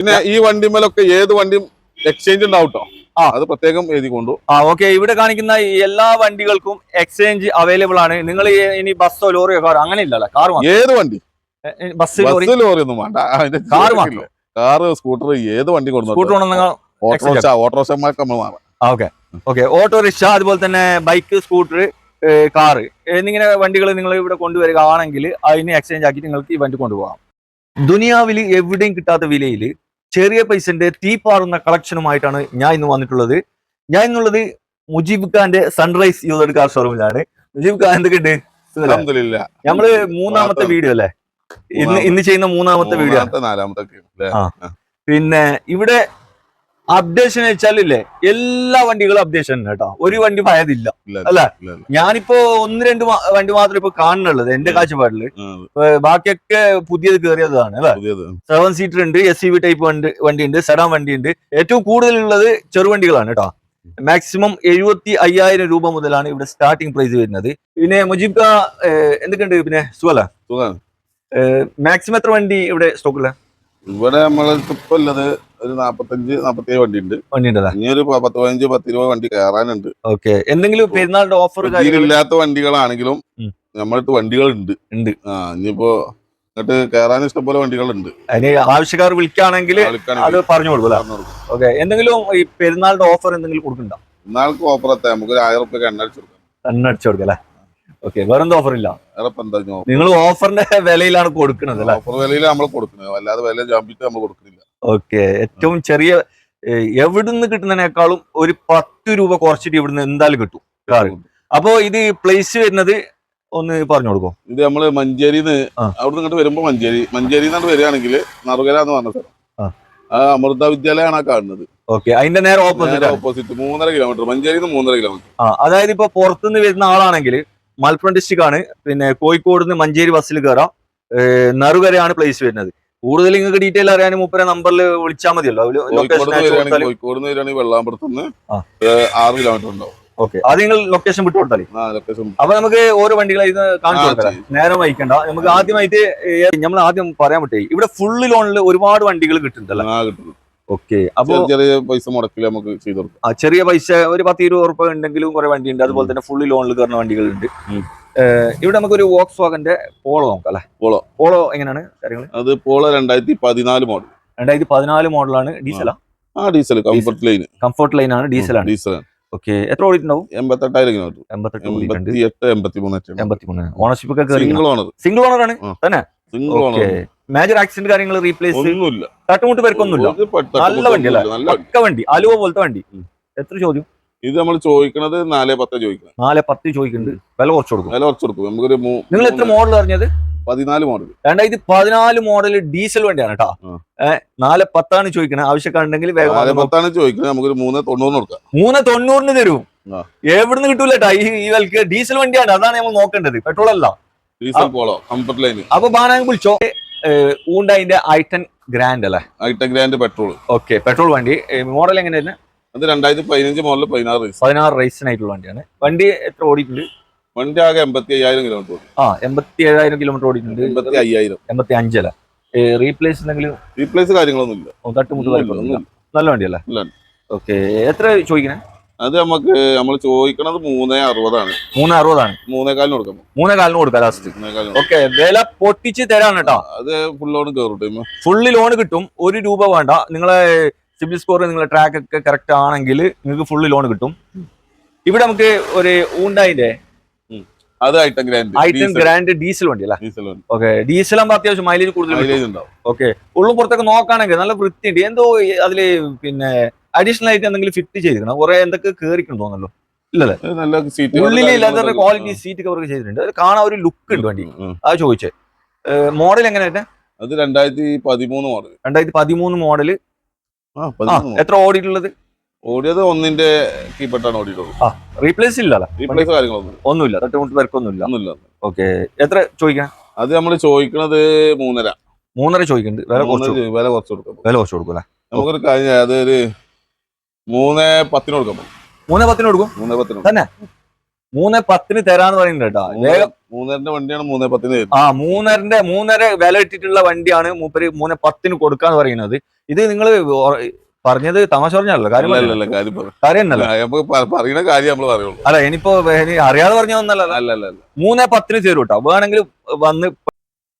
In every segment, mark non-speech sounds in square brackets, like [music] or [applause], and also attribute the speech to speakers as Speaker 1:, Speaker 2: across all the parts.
Speaker 1: പിന്നെ ഈ വണ്ടിമേലൊക്കെ ഏത് വണ്ടിയും എക്സ്ചേഞ്ച് ഉണ്ടാവും ട്ടോ.
Speaker 2: ആ.
Speaker 1: അത് പ്രത്യേകം എഴുതി കൊണ്ടു.
Speaker 2: ആ ഓക്കെ ഇവിടെ കാണിക്കുന്ന എല്ലാ വണ്ടികൾക്കും എക്സ്ചേഞ്ച് അവൈലബിൾ ആണ്. നിങ്ങൾ ഇനി ബസ്സോ ലോറിയോ കാറോ അങ്ങനെ ഇല്ലല്ലോ കാർ
Speaker 1: ഏത് വണ്ടി?
Speaker 2: Bus lorry?
Speaker 1: ഒന്നും വേണ്ട. കാർ കാർ സ്കൂട്ടർ ഏത് വണ്ടി
Speaker 2: ഉണ്ടെന്ന്
Speaker 1: ഓട്ടോറിക്ഷ ഓട്ടോറിക്ഷമാർക്ക് നമ്മൾ മാറാം.
Speaker 2: ഓക്കെ. ഓക്കെ ഓട്ടോറിക്ഷ അതുപോലെ തന്നെ ബൈക്ക് സ്കൂട്ടർ കാറ് എന്നിങ്ങനെ വണ്ടികൾ നിങ്ങൾ ഇവിടെ കൊണ്ടുവരികയാണെങ്കിൽ അതിനെ എക്സ്ചേഞ്ച് ആക്കി നിങ്ങൾക്ക് ഈ വണ്ടി കൊണ്ടുപോകാം. ദുനിയാവിൽ എവിടെയും കിട്ടാത്ത വിലയിൽ ചെറിയ പൈസന്റെ തീ പാറുന്ന കളക്ഷനുമായിട്ടാണ് ഞാൻ ഇന്ന് വന്നിട്ടുള്ളത്. ഞാൻ ഇന്നുള്ളത് മുജീബ് ഖാന്റെ സൺറൈസ് യൂസഡ് കാർ ഷോറൂമിലാണ് മുജീബ് ഖാൻ എന്തൊക്കെയുണ്ട്. നമ്മൾ മൂന്നാമത്തെ വീഡിയോ അല്ലേ? ഇന്ന് ഇന്ന് ചെയ്യുന്ന മൂന്നാമത്തെ വീഡിയോ? പിന്നെ ഇവിടെ അപ്ഡേഷൻ വെച്ചാലില്ലേ എല്ലാ വണ്ടികളും അപ്ഡേഷൻ കേട്ടോ. ഒരു വണ്ടി പഴയതില്ല. അല്ല. ഞാനിപ്പോ ഒന്ന് രണ്ട് വണ്ടി മാത്രം ഇപ്പൊ കാണുന്നുള്ളത് എന്റെ കാഴ്ചപ്പാടിൽ. ബാക്കിയൊക്കെ പുതിയത് കയറിയതാണ് അല്ലെ? സെവൻ സീറ്റർ ഉണ്ട് എസ് ടൈപ്പ് വണ്ടി വണ്ടി ഉണ്ട് സെഡാൻ വണ്ടി ഉണ്ട് ഏറ്റവും കൂടുതലുള്ളത് ചെറുവണ്ടികളാണ് കേട്ടോ. മാക്സിമം എഴുപത്തി അയ്യായിരം രൂപ മുതലാണ് ഇവിടെ സ്റ്റാർട്ടിംഗ് പ്രൈസ് വരുന്നത്. പിന്നെ മുജീബ് എന്തൊക്കെയുണ്ട് പിന്നെ? സുഖല. മാക്സിമം എത്ര വണ്ടി ഇവിടെ സ്റ്റോക്കില്ല
Speaker 1: ഇവിടെ നമ്മളെ ഇപ്പൊ ഉള്ളത് ഒരു നാപ്പത്തഞ്ച് നാപ്പത്തേഴ് വണ്ടി ഉണ്ട്
Speaker 2: വണ്ടി ഉണ്ടല്ലോ
Speaker 1: ഇനി ഒരു പത്ത് പതിനഞ്ച് പത്ത് ഇരുപത് വണ്ടി കയറാനുണ്ട്.
Speaker 2: ഓക്കെ. എന്തെങ്കിലും പെരുന്നാളിന്റെ ഓഫർ
Speaker 1: ഇല്ലാത്ത വണ്ടികളാണെങ്കിലും. നമ്മളടുത്ത് വണ്ടികളുണ്ട്.
Speaker 2: ഉണ്ട്.
Speaker 1: ആ ഇനിയിപ്പോ എന്നിട്ട് കയറാൻ ഇഷ്ടംപോലെ വണ്ടികളുണ്ട്.
Speaker 2: അതിന് ആവശ്യക്കാർ വിളിക്കുകയാണെങ്കിൽ അത് പറഞ്ഞു കൊടുക്കും
Speaker 1: കൊടുക്കും.
Speaker 2: ഓക്കെ. എന്തെങ്കിലും ഈ പെരുന്നാളിന്റെ ഓഫർ എന്തെങ്കിലും കൊടുക്കണ്ടോ
Speaker 1: ഓഫർ എത്താം നമുക്ക് ഒരു ആയിരം റുപ്യ എണ്ണ അടിച്ചു കൊടുക്കാം.
Speaker 2: തന്നെ അടിച്ചു കൊടുക്കല്ലേ ഓക്കെ വേറെന്താ ഓഫർ ഇല്ല? നിങ്ങൾ ഓഫറിന്റെ വിലയിലാണ് കൊടുക്കുന്നത്
Speaker 1: ഓഫർ വിലയിൽ നമ്മൾ കൊടുക്കുന്നത്. അല്ലാതെ വില നമ്മൾ കൊടുക്കുന്നില്ല.
Speaker 2: ഓക്കെ ഏറ്റവും ചെറിയ എവിടുന്ന് കിട്ടുന്നതിനേക്കാളും ഒരു പത്ത് രൂപ കുറച്ചിട്ട് ഇവിടുന്ന് എന്തായാലും കിട്ടും. കാറ്. അപ്പോ ഇത് പ്ലേസ് വരുന്നത് ഒന്ന് പറഞ്ഞു കൊടുക്കോ?
Speaker 1: ഇത് നമ്മൾ മഞ്ചേരിന്ന്. അവിടുന്ന് ഇങ്ങോട്ട് വരുമ്പോ മഞ്ചേരി മഞ്ചേരി വരികയാണെങ്കിൽ നറുകര എന്ന് പറഞ്ഞ സ്ഥലം. അമൃത വിദ്യാലയമാണ് ആ കാണുന്നത്.
Speaker 2: ഓക്കെ അതിന്റെ നേരെ ഓപ്പോസിറ്റ്
Speaker 1: ഓപ്പോസിറ്റ് മൂന്നര കിലോമീറ്റർ മഞ്ചേരി മൂന്നര കിലോമീറ്റർ
Speaker 2: അതായത് ഇപ്പൊ പുറത്തുനിന്ന് വരുന്ന ആളാണെങ്കിൽ മലപ്പുറം ഡിസ്ട്രിക്ട് ആണ്. പിന്നെ കോഴിക്കോട് നിന്ന് മഞ്ചേരി ബസ്സിൽ കയറാം നറുകരയാണ് പ്ലേസ് വരുന്നത്. കൂടുതൽ നിങ്ങൾക്ക് ഡീറ്റെയിൽ അറിയാൻ മൂപ്പരെ നമ്പറിൽ വിളിച്ചാൽ മതിയല്ലോ.
Speaker 1: കോഴിക്കോട് വെള്ളാമ്പുറത്തുനിന്ന്. ആറ് കിലോമീറ്റർ ഉണ്ടാവും
Speaker 2: ഓക്കെ. അത് നിങ്ങൾ ലൊക്കേഷൻ വിട്ടു
Speaker 1: ലൊക്കേഷൻ
Speaker 2: അപ്പൊ നമുക്ക് ഓരോ വണ്ടികളായി കാണിച്ചു കൊടുക്കാം. നേരം വഹിക്കണ്ട നമുക്ക് ആദ്യമായിട്ട് നമ്മൾ ആദ്യം പറയാൻ പറ്റേ ഇവിടെ ഫുള്ള് ലോണിൽ ഒരുപാട് വണ്ടികൾ കിട്ടുന്നുണ്ടല്ലോ ഓക്കെ. അപ്പോൾ
Speaker 1: ചെറിയ പൈസ മുടക്കിൽ നമുക്ക് ചെയ്തു കൊടുക്കാം.
Speaker 2: ആ, ചെറിയ പൈസ ഒരു പത്ത് ഇരുപത് ഉറുപ്പ ഉണ്ടെങ്കിലും കുറെ വണ്ടി ഉണ്ട് അതുപോലെ തന്നെ ഫുള്ളി ലോണിൽ കയറുന്ന വണ്ടികളുണ്ട്.
Speaker 1: ഇവിടെ
Speaker 2: നമുക്ക് ഇവിടെ നമുക്കൊരു വോക്സ് വാഗന്റെ പോളോ നോക്കാം അല്ലെ?
Speaker 1: പോളോ.
Speaker 2: പോളോ എങ്ങനെയാണ് കാര്യങ്ങൾ
Speaker 1: അത് പോളോ രണ്ടായിരത്തി പതിനാല് മോഡൽ
Speaker 2: രണ്ടായിരത്തി പതിനാല് മോഡലാണ് ഡീസലാ?
Speaker 1: ആ diesel. Comfort line
Speaker 2: comfort line ആണ് ഡീസലാണ്.
Speaker 1: ഡീസൽ
Speaker 2: ഓക്കെ എത്ര ഓടിയിട്ടുണ്ടാവും?
Speaker 1: എൺപത്തെട്ടായിരം കിലോമീറ്റർ
Speaker 2: എൺപത്തെട്ട് ഓണർഷിപ്പ് ഒക്കെ
Speaker 1: സിംഗിൾ ഓണർ
Speaker 2: സിംഗിൾ ഓണർ ആണ്. തന്നെ?
Speaker 1: സിംഗിൾ ഓണർ
Speaker 2: മേജർ ആക്സിഡന്റ് കാര്യങ്ങൾ റീപ്ലേസ്
Speaker 1: ഒന്നുമില്ല.
Speaker 2: തട്ടുമുട്ട് പേർക്കൊന്നുമില്ല നല്ല വണ്ടി അല്ലേ? പക്ക വണ്ടി. അലുവ പോലത്തെ വണ്ടി. എത്ര ചോദ്യം?
Speaker 1: ഇത് നമ്മൾ ചോദിക്കണത് നാല് പത്ത് ചോദിക്കുന്നത്
Speaker 2: നാല് പത്ത് ചോദിക്കുന്നുണ്ട് വില കുറച്ച് കൊടുക്കും.
Speaker 1: വില കുറച്ച് കൊടുക്കും. നമുക്കൊരു
Speaker 2: നിങ്ങൾ എത്ര മോഡൽ അറിഞ്ഞത്?
Speaker 1: പതിനാല് മോഡൽ
Speaker 2: രണ്ടായിരത്തി പതിനാല് മോഡൽ ഡീസൽ വണ്ടിയാണ് കേട്ടോ നാല് പത്താണ് ചോദിക്കണത് ആവശ്യക്കാരുണ്ടെങ്കിൽ വേഗം.
Speaker 1: പത്താണ് ചോദിക്കുന്നത് നമുക്കൊരു മൂന്ന് തൊണ്ണൂറിന് കൊടുക്കാം.
Speaker 2: മൂന്ന് തൊണ്ണൂറിന് തരും. എവിടുന്ന് കിട്ടൂല ട്ടാ. ഈ ഈ വിലക്ക്. ഡീസൽ വണ്ടിയാണ്. അതാണ് നമ്മൾ നോക്കേണ്ടത്. പെട്രോൾ അല്ല.
Speaker 1: ഡീസൽ പോളോ കംഫർട്ട് ലൈൻ
Speaker 2: അപ്പൊ ബാനാങ് വിളിച്ചോ ഊണ്ടായിന്റെ ഐറ്റൻ ഗ്രാൻഡ് അല്ലേ?
Speaker 1: I ten grand petrol.
Speaker 2: Okay petrol വണ്ടി. മോഡൽ എങ്ങനെയായിരുന്നു?
Speaker 1: അത് രണ്ടായിരത്തി പതിനഞ്ച് മോഡൽ പതിനാറ് റേസ്
Speaker 2: പതിനാറ് റേസിനായിട്ടുള്ള വണ്ടിയാണ്. വണ്ടി എത്ര ഓടിയിട്ടുണ്ട്?
Speaker 1: വണ്ടി ആകെ എൺപത്തി അയ്യായിരം കിലോമീറ്റർ
Speaker 2: ആ എൺപത്തി ഏഴായിരം കിലോമീറ്റർ ഓടിയിട്ടുണ്ട്.
Speaker 1: എൺപത്തി അയ്യായിരം
Speaker 2: എൺപത്തി അഞ്ചല്ല റീപ്ലേസ് എന്തെങ്കിലും?
Speaker 1: റീപ്ലേസ് കാര്യങ്ങളൊന്നും ഇല്ല
Speaker 2: തട്ടുമുട്ട്. നല്ല വണ്ടിയല്ലേ? ഓക്കെ എത്ര ചോദിക്കണേ?
Speaker 1: അത് നമുക്ക് നമ്മൾ ചോദിക്കണത് മൂന്നേ അറുപതാണ്.
Speaker 2: മൂന്ന് അറുപതാണ്.
Speaker 1: മൂന്നേകാലിന് കൊടുക്കാം
Speaker 2: മൂന്നേ കാലിന് കൊടുക്കാം ലാസ്റ്റ് ഓക്കെ വില പൊട്ടിച്ച് തരാണ് കേട്ടോ.
Speaker 1: അത് ഫുൾ ലോൺ കേറും
Speaker 2: ഫുള്ളി ലോൺ കിട്ടും. ഒരു രൂപ വേണ്ട. നിങ്ങളെ സിബിൽ സ്കോർ നിങ്ങളെ ട്രാക്ക് ഒക്കെ കറക്റ്റ് ആണെങ്കിൽ നിങ്ങൾക്ക് ഫുള്ളി ലോൺ കിട്ടും. ഇവിടെ നമുക്ക് ഒരു ഊണ്ടായിന്റെ
Speaker 1: അത് ഗ്രാൻഡ്
Speaker 2: ഐറ്റം ഗ്രാൻഡ് ഡീസൽ വണ്ടി അല്ലേ?
Speaker 1: ഡീസൽ വണ്ടി.
Speaker 2: ഓക്കെ ഡീസൽ ആകുമ്പോൾ അത്യാവശ്യം മൈലേജ് കൂടുതൽ.
Speaker 1: മൈലേജ് ഉണ്ടാവും.
Speaker 2: ഓക്കെ ഉള്ളും പുറത്തൊക്കെ നോക്കുകയാണെങ്കിൽ നല്ല വൃത്തിയുണ്ട്. എന്തോ അതിൽ പിന്നെ അഡീഷണൽ ആയിട്ട് എന്തെങ്കിലും ഫിറ്റ് ചെയ്തിരിക്കണം. കുറെ എന്തൊക്കെ കേറിക്കണം തോന്നല്ലോ ഇല്ലല്ലേ? ഉള്ളിൽ ക്വാളിറ്റി സീറ്റ് കവർ ചെയ്തിട്ടുണ്ട്. അത് കാണാൻ ഒരു ലുക്ക് ഉണ്ട് വണ്ടി. അത് ചോദിച്ചേ. മോഡൽ എങ്ങനെയായിട്ട്
Speaker 1: അത് രണ്ടായിരത്തി പതിമൂന്ന് മോഡൽ
Speaker 2: രണ്ടായിരത്തി പതിമൂന്ന്
Speaker 1: ആ
Speaker 2: എത്ര ഓടിയിട്ടുള്ളത്?
Speaker 1: ഓടിയത് ഒന്നിന്റെ കീപ്പെട്ടാണ് ഓടിയിട്ടുള്ളത്.
Speaker 2: റീപ്ലേസ് ഇല്ല
Speaker 1: റീപ്ലേസ് കാര്യങ്ങളൊന്നും
Speaker 2: ഒന്നുമില്ല. തട്ടുമുട്ട് പേർക്കൊന്നുമില്ല
Speaker 1: ഒന്നുമില്ല.
Speaker 2: ഓക്കെ. എത്ര ചോദിക്കണം?
Speaker 1: അത് നമ്മൾ ചോദിക്കണത് മൂന്നര.
Speaker 2: മൂന്നര ചോദിക്കുന്നുണ്ട് വില കുറച്ച്
Speaker 1: വില കുറച്ച് കൊടുക്കാം.
Speaker 2: വില കുറച്ച് കൊടുക്കും അല്ലേ?
Speaker 1: നമുക്കൊരു കാര്യം അതൊരു മൂന്ന് പത്തിന് കൊടുക്കാം
Speaker 2: മൂന്ന് പത്തിന് കൊടുക്കും?
Speaker 1: മൂന്ന് പത്തിന്
Speaker 2: തന്നെ? മൂന്ന് പത്തിന് തരാന്ന് പറയുന്നുണ്ട് കേട്ടോ. വേഗം
Speaker 1: മൂന്നരന്റെ വണ്ടിയാണ് മൂന്നേ പത്തിന്.
Speaker 2: ആ മൂന്നരന്റെ മൂന്നര വില ഇട്ടിട്ടുള്ള വണ്ടിയാണ് മൂപ്പര് മൂന്ന് പത്തിന് കൊടുക്കാന്ന് പറയുന്നത്. ഇത് നിങ്ങൾ പറഞ്ഞത് തമാശ പറഞ്ഞല്ലോ കാര്യം
Speaker 1: പറയുന്ന കാര്യം നമ്മൾ പറയുള്ളൂ.
Speaker 2: അല്ല ഇനിയിപ്പോ ഇനി അറിയാതെ
Speaker 1: അല്ല അല്ല
Speaker 2: മൂന്ന് പത്തിന് ചേരും കേട്ടോ. വേണമെങ്കിൽ വന്ന്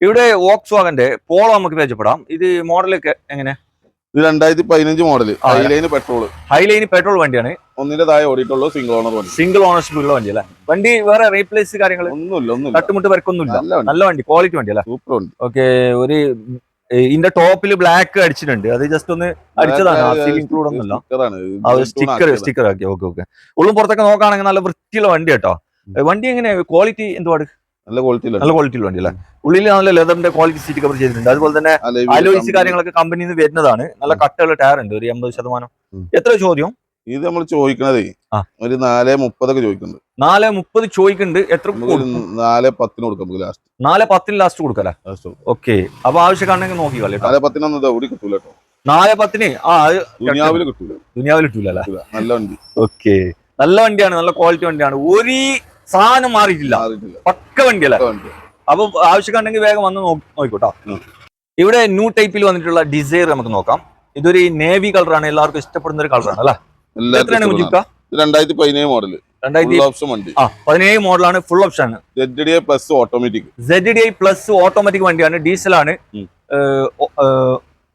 Speaker 2: ഇവിടെ വോക്സ് വാഗന്റെ പോളോ നമുക്ക് പരിചയപ്പെടാം. ഇത് മോഡലൊക്കെ എങ്ങനെ?
Speaker 1: ഇത് രണ്ടായിരത്തി പതിനഞ്ച്
Speaker 2: model
Speaker 1: highline petrol
Speaker 2: highline petrol വണ്ടിയാണ്.
Speaker 1: ഒന്നിന്റെ താഴെ ഓടിയിട്ടുള്ളൂ സിംഗിൾ ഓണർ വണ്ടി.
Speaker 2: സിംഗിൾ ഓണർഷിപ്പ് ഉള്ള വണ്ടി അല്ലേ? വണ്ടി വേറെ റീപ്ലേസ് കാര്യങ്ങൾ
Speaker 1: ഒന്നുമില്ല ഒന്നും
Speaker 2: തട്ടുമുട്ട് വരക്കൊന്നുമില്ല.
Speaker 1: നല്ല വണ്ടി.
Speaker 2: ക്വാളിറ്റി വണ്ടി അല്ലേ?
Speaker 1: സൂപ്പർ വണ്ടി.
Speaker 2: ഓക്കെ ഒരു ഇതിന്റെ ടോപ്പിൽ ബ്ലാക്ക് അടിച്ചിട്ടുണ്ട്. അത് ജസ്റ്റ് ഒന്ന് അടിച്ചതാണ്. ഇൻക്ലൂഡ് ഒന്നുമില്ല. സ്റ്റിക്കർ സ്റ്റിക്കർ ആക്കി. ഓക്കെ ഓക്കെ ഉള്ളും പുറത്തൊക്കെ നോക്കുകയാണെങ്കിൽ നല്ല വൃത്തിയുള്ള വണ്ടി കേട്ടോ. വണ്ടി എങ്ങനെ? ക്വാളിറ്റി എന്തുപാട്
Speaker 1: നല്ല ക്വാളിറ്റി
Speaker 2: നല്ല ക്വാളിറ്റി ഉള്ള വണ്ടി അല്ലേ ഉള്ളിൽ നല്ല ലെതറിന്റെ ക്വാളിറ്റി സീറ്റ് കവർ ചെയ്തിട്ടുണ്ട്. അതുപോലെ തന്നെ അലോയിസ് കാര്യങ്ങളൊക്കെ കമ്പനിയിൽ നിന്ന് വരുന്നതാണ്. നല്ല കട്ടുള്ള ടയർ ഉണ്ട്. ഒരു എൺപത് ശതമാനം. എത്ര ചോദ്യം?
Speaker 1: ഇത് നമ്മൾ ചോദിക്കണതേ. ഒരു നാല് മുപ്പതൊക്കെ ചോദിക്കുന്നുണ്ട്.
Speaker 2: നാല് മുപ്പത് ചോദിക്കുന്നുണ്ട്. എത്ര?
Speaker 1: നാല് പത്തിന് കൊടുക്കാം നമുക്ക് ലാസ്റ്റ്
Speaker 2: നാല് പത്തിന് ലാസ്റ്റ് കൊടുക്കല്ലേ? ഓക്കെ. അപ്പൊ ആവശ്യക്കാണെങ്കിൽ നോക്കി
Speaker 1: നാല് പത്തിനൊന്നും എവിടെ കിട്ടൂല കേട്ടോ.
Speaker 2: നാല് പത്തിന്? ആ അത്
Speaker 1: ദുനിയാവിൽ കിട്ടൂല.
Speaker 2: ദുനിയാവിൽ
Speaker 1: കിട്ടൂല. നല്ല വണ്ടി.
Speaker 2: ഓക്കെ. നല്ല വണ്ടിയാണ് നല്ല ക്വാളിറ്റി വണ്ടിയാണ്. ഒരു സാധനം മാറിയിട്ടില്ല. പക്ക വണ്ടിയല്ലേ? അപ്പൊ ആവശ്യക്കാണെങ്കിൽ വേഗം വന്ന് നോക്കിക്കോട്ടോ. ഇവിടെ ന്യൂ ടൈപ്പിൽ വന്നിട്ടുള്ള ഡിസൈർ നമുക്ക് നോക്കാം. ഇതൊരു നേവി കളറാണ് എല്ലാവർക്കും ഇഷ്ടപ്പെടുന്ന ഒരു കളറാണ് അല്ലേ? എത്രയാണ്
Speaker 1: രണ്ടായിരത്തി പതിനേഴ്
Speaker 2: ആ പതിനേഴ് മോഡലാണ് full option
Speaker 1: plus automatic
Speaker 2: Z D I plus automatic വണ്ടിയാണ്. ഡീസലാണ്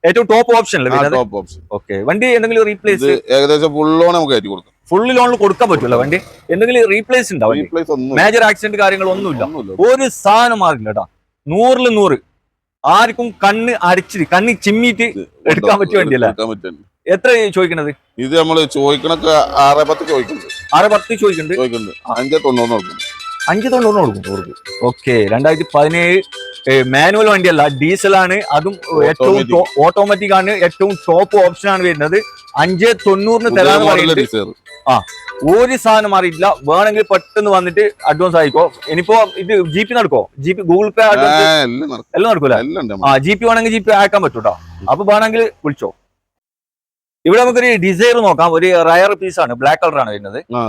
Speaker 2: ഏറ്റവും top option
Speaker 1: top option
Speaker 2: okay വണ്ടി എന്തെങ്കിലും റീപ്ലേസ്
Speaker 1: ഏകദേശം ഫുൾ ലോൺ നമുക്ക് കയറ്റി കൊടുക്കും.
Speaker 2: ഫുള്ള് ലോണിൽ കൊടുക്കാൻ പറ്റില്ല വണ്ടി? എന്തെങ്കിലും റീപ്ലേസ് ഉണ്ടാവും മേജർ ആക്സിഡന്റ് കാര്യങ്ങളൊന്നുമില്ല ഒരു സാധനം മാറില്ല കേട്ടോ നൂറിൽ നൂറ്. ആർക്കും കണ്ണ് അരച്ചിട്ട് കണ്ണി ചിമ്മിട്ട് എടുക്കാൻ പറ്റിയ വണ്ടിയല്ല. എത്ര ചോദിക്കണത്?
Speaker 1: ഇത് നമ്മൾ ചോദിക്കണൊക്കെ ആറ് പത്ത് ചോദിക്കുന്നുണ്ട്.
Speaker 2: ആറ് പത്ത് ചോദിക്കുന്നുണ്ട്.
Speaker 1: ചോദിക്കുന്നുണ്ട്. അഞ്ചേ തൊണ്ണൂറ്
Speaker 2: അഞ്ച് തൊണ്ണൂറിന് കൊടുക്കും ഓക്കെ രണ്ടായിരത്തി പതിനേഴ് മാനുവൽ വണ്ടിയല്ല ഡീസലാണ് അതും ഏറ്റവും ഓട്ടോമാറ്റിക് ആണ് ഏറ്റവും ടോപ്പ് ഓപ്ഷൻ ആണ് വരുന്നത്. അഞ്ച് തൊണ്ണൂറിന് തരാന്ന് പറയുന്നത്
Speaker 1: ഡിസൈർ
Speaker 2: ഒരു സാധനം മാറിയിട്ടില്ല. വേണമെങ്കിൽ പെട്ടെന്ന് വന്നിട്ട് അഡ്വാൻസ് ആയിക്കോ. ഇനിയിപ്പോ ഇത് ജി പി നടക്കോ ജി പി ഗൂഗിൾ പേ
Speaker 1: എല്ലാം നടക്കും.
Speaker 2: എല്ലാം നടക്കൂല ആ ജി പി വേണമെങ്കിൽ ജി പി ആക്കാൻ പറ്റൂട്ടോ. അപ്പൊ വേണമെങ്കിൽ വിളിച്ചോ. ഇവിടെ നമുക്കൊരു ഡിസൈർ നോക്കാം. ഒരു റയർ പീസ് ആണ് ബ്ലാക്ക് ആണ് വരുന്നത്.
Speaker 1: ആ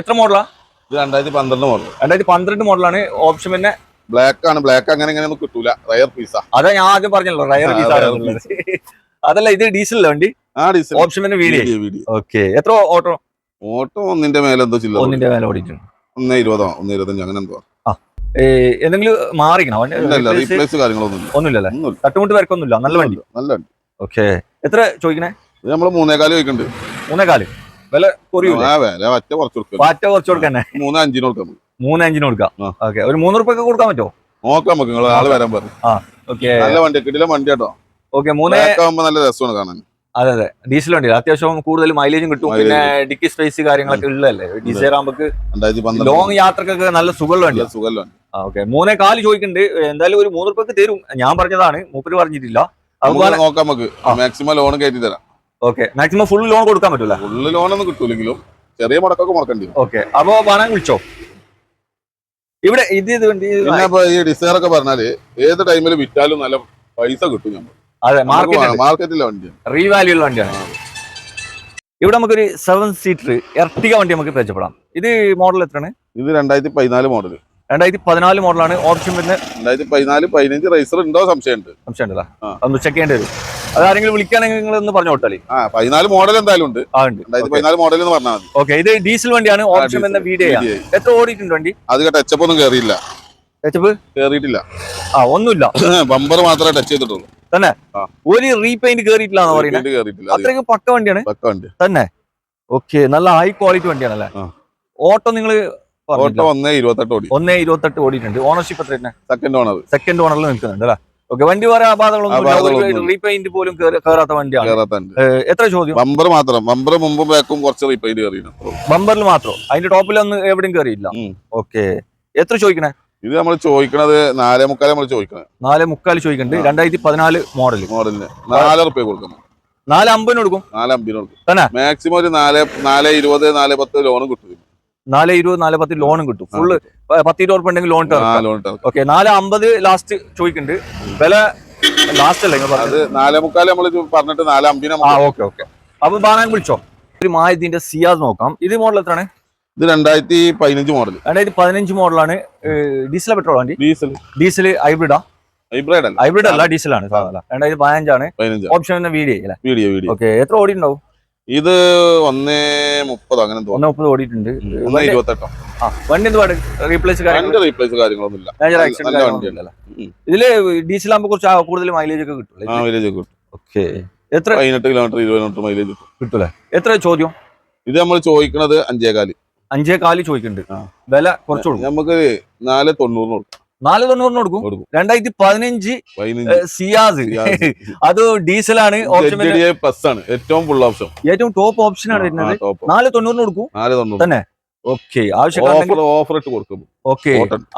Speaker 2: എത്ര മോഡലാ
Speaker 1: ഇത് രണ്ടായിരത്തി പന്ത്രണ്ട് മോഡൽ
Speaker 2: രണ്ടായിരത്തി പന്ത്രണ്ട് മോഡലാണ് ഓപ്ഷൻ പിന്നെ
Speaker 1: ബ്ലാക്ക് ആണ്. ബ്ലാക്ക് അങ്ങനെ ഇങ്ങനെ ഒന്നും കിട്ടൂല. റയർ പീസാ
Speaker 2: അതാ ഞാൻ ആദ്യം പറഞ്ഞല്ലോ റയർ പീസ് അതല്ല ഇത് ഡീസൽ വണ്ടി?
Speaker 1: ആ ഡീസൽ
Speaker 2: ഓപ്ഷൻ പിന്നെ വീഡിയോ ഓക്കെ എത്ര ഓട്ടോ
Speaker 1: ഓട്ടോ ഒന്നിന്റെ മേലെ എന്തോ ചില്ല
Speaker 2: ഒന്നിന്റെ മേലെ ഓടിയിട്ടുണ്ട്.
Speaker 1: ഒന്നേ ഇരുപതോ ഒന്നേ ഇരുപത്തഞ്ചോ അങ്ങനെ എന്തോ.
Speaker 2: എന്തെങ്കിലും മാറിക്കണോ?
Speaker 1: റീപ്ലേസ് കാര്യങ്ങളൊന്നും
Speaker 2: ഒന്നുമില്ലല്ലേ?
Speaker 1: ഒന്നുമില്ല.
Speaker 2: തട്ടുമുട്ട് വരക്കൊന്നുമില്ല. നല്ല വണ്ടി.
Speaker 1: നല്ല വണ്ടി.
Speaker 2: ഓക്കെ എത്ര ചോദിക്കണേ?
Speaker 1: ഇത് നമ്മൾ മൂന്നേകാൽ ചോദിക്കുന്നുണ്ട്
Speaker 2: മൂന്നേകാൽ. വില കുറയൂല?
Speaker 1: ആ വില ഒറ്റ കുറച്ച് കൊടുക്കാം.
Speaker 2: പാറ്റ കുറച്ച്
Speaker 1: മൂന്ന് അഞ്ചിന് കൊടുക്കാം
Speaker 2: മൂന്ന് അഞ്ചിന് കൊടുക്കാം? ഓക്കെ. ഒരു മൂന്ന് റുപ്യൊക്കെ കൊടുക്കാൻ പറ്റുമോ
Speaker 1: നോക്കാം നമുക്ക് നിങ്ങൾ ആൾ വരാൻ പറഞ്ഞു
Speaker 2: ഓക്കെ.
Speaker 1: നല്ല വണ്ടി കിട്ടില്ല വണ്ടി കേട്ടോ.
Speaker 2: ഓക്കെ മൂന്ന്
Speaker 1: നല്ല രസമാണ് കാണാൻ.
Speaker 2: അതെ അതെ. ഡീസൽ വണ്ടി അത്യാവശ്യം കൂടുതൽ മൈലേജും കിട്ടും. പിന്നെ ഡിക്കി സ്പേസ് കാര്യങ്ങളൊക്കെ ഉള്ളതല്ലേ? ഡീസൽ ആകുമ്പോൾ ലോങ് യാത്രക്കൊക്കെ നല്ല സുഖമുള്ള വണ്ടി.
Speaker 1: വണ്ടി
Speaker 2: ഓക്കെ. മൂന്നേ കാൽ ചോദിക്കുന്നുണ്ട് എന്തായാലും ഒരു മൂന്ന് റുപ്യക്ക് തരും. ഞാൻ പറഞ്ഞതാണ്. മൂപ്പര് പറഞ്ഞിട്ടില്ല. അതുപോലെ
Speaker 1: നോക്കാം നമുക്ക്.
Speaker 2: ആ.
Speaker 1: മാക്സിമം ലോൺ കയറ്റി തരാം.
Speaker 2: ഓക്കെ മാക്സിമം ഫുൾ ലോൺ കൊടുക്കാൻ പറ്റൂല?
Speaker 1: ലോൺ ഒന്നും കിട്ടൂലെങ്കിലും ചെറിയ മുടക്കൊക്കെ മുടക്കേണ്ടി വരും.
Speaker 2: ഓക്കെ അപ്പോ വേണമെങ്കിൽ വിളിച്ചോ ഇവിടെ ഇത് ഇത് വണ്ടി
Speaker 1: പിന്നെ ഇപ്പൊ ഈ ഡിസൈർ ഒക്കെ പറഞ്ഞാൽ ഏത് ടൈമിൽ വിറ്റാലും നല്ല പൈസ കിട്ടും നമ്മൾ
Speaker 2: അതെ മാർക്കറ്റ്
Speaker 1: മാർക്കറ്റിലെ വണ്ടി
Speaker 2: റീവാല്യൂ ഉള്ള വണ്ടിയാണ്. ഇവിടെ നമുക്കൊരു സെവൻ സീറ്റർ എർട്ടിക വണ്ടി നമുക്ക് പരിചയപ്പെടാം. ഇത് മോഡൽ എത്രയാണ്?
Speaker 1: ഇത് രണ്ടായിരത്തി പതിനാല് മോഡൽ
Speaker 2: രണ്ടായിരത്തി പതിനാല് മോഡലാണ് ഓപ്ഷൻ പിന്നെ
Speaker 1: രണ്ടായിരത്തി പതിനാല് പതിനഞ്ച് റൈസർ ഉണ്ടോ സംശയമുണ്ട്. സംശയമുണ്ടല്ലോ.
Speaker 2: ഒന്ന് ചെക്ക് ചെയ്യേണ്ടി വരും. അതാരെങ്കിലും വിളിക്കുകയാണെങ്കിൽ നിങ്ങൾ ഒന്ന് പറഞ്ഞു കൊടുത്താലേ.
Speaker 1: ആ പതിനാല് മോഡൽ എന്തായാലും ഉണ്ട്.
Speaker 2: ആ ഉണ്ട്.
Speaker 1: രണ്ടായിരത്തി പതിനാല് മോഡൽ എന്ന് പറഞ്ഞാൽ മതി.
Speaker 2: ഓക്കെ ഇത് ഡീസൽ വണ്ടിയാണ് ഓപ്ഷൻ എന്ന വീഡിയോ എത്ര ഓടിയിട്ടുണ്ട് വണ്ടി?
Speaker 1: അത് ടച്ചപ്പ് ഒന്നും കയറിയില്ല
Speaker 2: ടച്ചപ്പ്
Speaker 1: കയറിയിട്ടില്ല
Speaker 2: ആ ഒന്നുമില്ല. [clears throat]
Speaker 1: ബമ്പർ മാത്രമേ ടച്ച് ചെയ്തിട്ടുള്ളൂ.
Speaker 2: തന്നെ? ഒരു റീപെയിന്റ് കേറിയിട്ടില്ല എന്ന് പറയുന്നത് അത്രയ്ക്ക് പക്ക വണ്ടിയാണ്?
Speaker 1: പക്ക വണ്ടി.
Speaker 2: തന്നെ? ഓക്കെ നല്ല ഹൈ ക്വാളിറ്റി വണ്ടിയാണല്ലേ. ഓട്ടോ നിങ്ങൾ
Speaker 1: ഓട്ടോ ഒന്നേ ഇരുപത്തെട്ട് ഓടി.
Speaker 2: ഒന്നേ ഇരുപത്തെട്ട് ഓടിയിട്ടുണ്ട്. ഓണർഷിപ്പ് എത്ര
Speaker 1: സെക്കൻഡ് ഓണർ
Speaker 2: സെക്കൻഡ് ഓണറിൽ നിൽക്കുന്നുണ്ട് അല്ലേ? ഓക്കെ വണ്ടി വേറെ റീപെയിന്റ് പോലും കയറാത്ത കേറാത്ത വണ്ടിയാണ്. എത്ര ചോദ്യം?
Speaker 1: ബമ്പർ മാത്രം. ബമ്പർ മുമ്പും ബാക്കും കുറച്ച് റീപെയിന്റ് കയറി
Speaker 2: ബമ്പറിൽ മാത്രം. അതിന്റെ ടോപ്പിൽ ടോപ്പിലൊന്നും എവിടെയും കയറിയില്ല. ഓക്കെ. എത്ര ചോദിക്കണേ?
Speaker 1: ഇത് നമ്മൾ ചോദിക്കണത് നാലേ മുക്കാലേ നമ്മൾ ചോദിക്കണത്
Speaker 2: നാലേ മുക്കാൽ ചോദിക്കുന്നുണ്ട്
Speaker 1: ആ.
Speaker 2: രണ്ടായിരത്തി പതിനാല് മോഡൽ
Speaker 1: മോഡലിന്. നാല് റുപ്യ കൊടുക്കണം.
Speaker 2: നാല് അമ്പതിന് കൊടുക്കും.
Speaker 1: നാല് അമ്പതിന് കൊടുക്കും? മാക്സിമം ഒരു നാല് നാല് ഇരുപത് നാല് പത്ത് ലോൺ കിട്ടും
Speaker 2: നാല് ഇരുപത് നാല് പത്ത് ലോണും കിട്ടും. ഫുള്ള് പത്ത് ഇരുപത് ഉറുപ്പ് ഉണ്ടെങ്കിൽ ലോൺ
Speaker 1: ഇട്ടാൽ
Speaker 2: ഓക്കെ നാല് അമ്പത് ലാസ്റ്റ് ചോദിക്കുന്നുണ്ട്. വില ലാസ്റ്റ് അല്ലേ
Speaker 1: അത് നാലേ മുക്കാൽ നമ്മൾ പറഞ്ഞിട്ട് നാല് അമ്പതിന്
Speaker 2: ആ ഓക്കെ ഓക്കെ അപ്പൊ ബാണാൻ വിളിച്ചോ? ഒരു മായതിന്റെ സിയാസ് നോക്കാം. ഇത് മോഡൽ എത്രയാണ്?
Speaker 1: ഇത് രണ്ടായിരത്തി പതിനഞ്ച് മോഡൽ
Speaker 2: രണ്ടായിരത്തി പതിനഞ്ച് മോഡലാണ് ഡീസൽ പെട്രോൾ വണ്ടി?
Speaker 1: ഡീസൽ
Speaker 2: ഡീസൽ ഹൈബ്രിഡാ
Speaker 1: ഹൈബ്രിഡ് അല്ല.
Speaker 2: ഹൈബ്രിഡ് അല്ല ഡീസലാണ് ആണ് രണ്ടായിരത്തി പതിനഞ്ചാണ്.
Speaker 1: പതിനഞ്ച്.
Speaker 2: ഓപ്ഷൻ വീഡിയോ
Speaker 1: വീഡിയോ
Speaker 2: ഓക്കെ എത്ര ഓടി ഉണ്ടാവും
Speaker 1: ഇത് ഒന്നേ മുപ്പത് അങ്ങനെ തോന്നുന്നു
Speaker 2: ഒന്ന് മുപ്പത് ഓടിയിട്ടുണ്ട്.
Speaker 1: ഒന്നേ ഇരുപത്തെട്ടോ.
Speaker 2: ആ വണ്ടി റീപ്ലേസ്
Speaker 1: റീപ്ലേസ്
Speaker 2: ഇതിൽ ഡീസൽ ആകുമ്പോൾ കുറച്ച് കൂടുതൽ മൈലേജ് ഒക്കെ കിട്ടും ഓക്കെ എത്ര
Speaker 1: പതിനെട്ട് കിലോമീറ്റർ ഇരുപത് കിലോമീറ്റർ മൈലേജ് കിട്ടും.
Speaker 2: കിട്ടൂലേ? എത്ര ചോദ്യം?
Speaker 1: ഇത് നമ്മൾ ചോദിക്കണത് അഞ്ചേകാൽ.
Speaker 2: അഞ്ചേ കാലി ചോദിക്കുന്നുണ്ട് വില കുറച്ച്
Speaker 1: നമുക്ക് നാല് തൊണ്ണൂറിന് കൊടുക്കും.
Speaker 2: നാല് തൊണ്ണൂറിന് കൊടുക്കും. രണ്ടായിരത്തി പതിനഞ്ച് സിയാസ്. [laughs] അത് ഡീസലാണ് ഓപ്ഷൻ
Speaker 1: ആണ്. ഏറ്റവും ഫുൾ ഓപ്ഷൻ
Speaker 2: ഏറ്റവും ടോപ്പ് ഓപ്ഷൻ ആണ് വരുന്നത്. നാല് തൊണ്ണൂറിന് കൊടുക്കും.
Speaker 1: നാല് തൊണ്ണൂറ്.
Speaker 2: തന്നെ. ഓക്കെ ആവശ്യക്കാരുണ്ടെങ്കിൽ
Speaker 1: ഓഫർ ഇട്ട് കൊടുക്കും.
Speaker 2: ഓക്കെ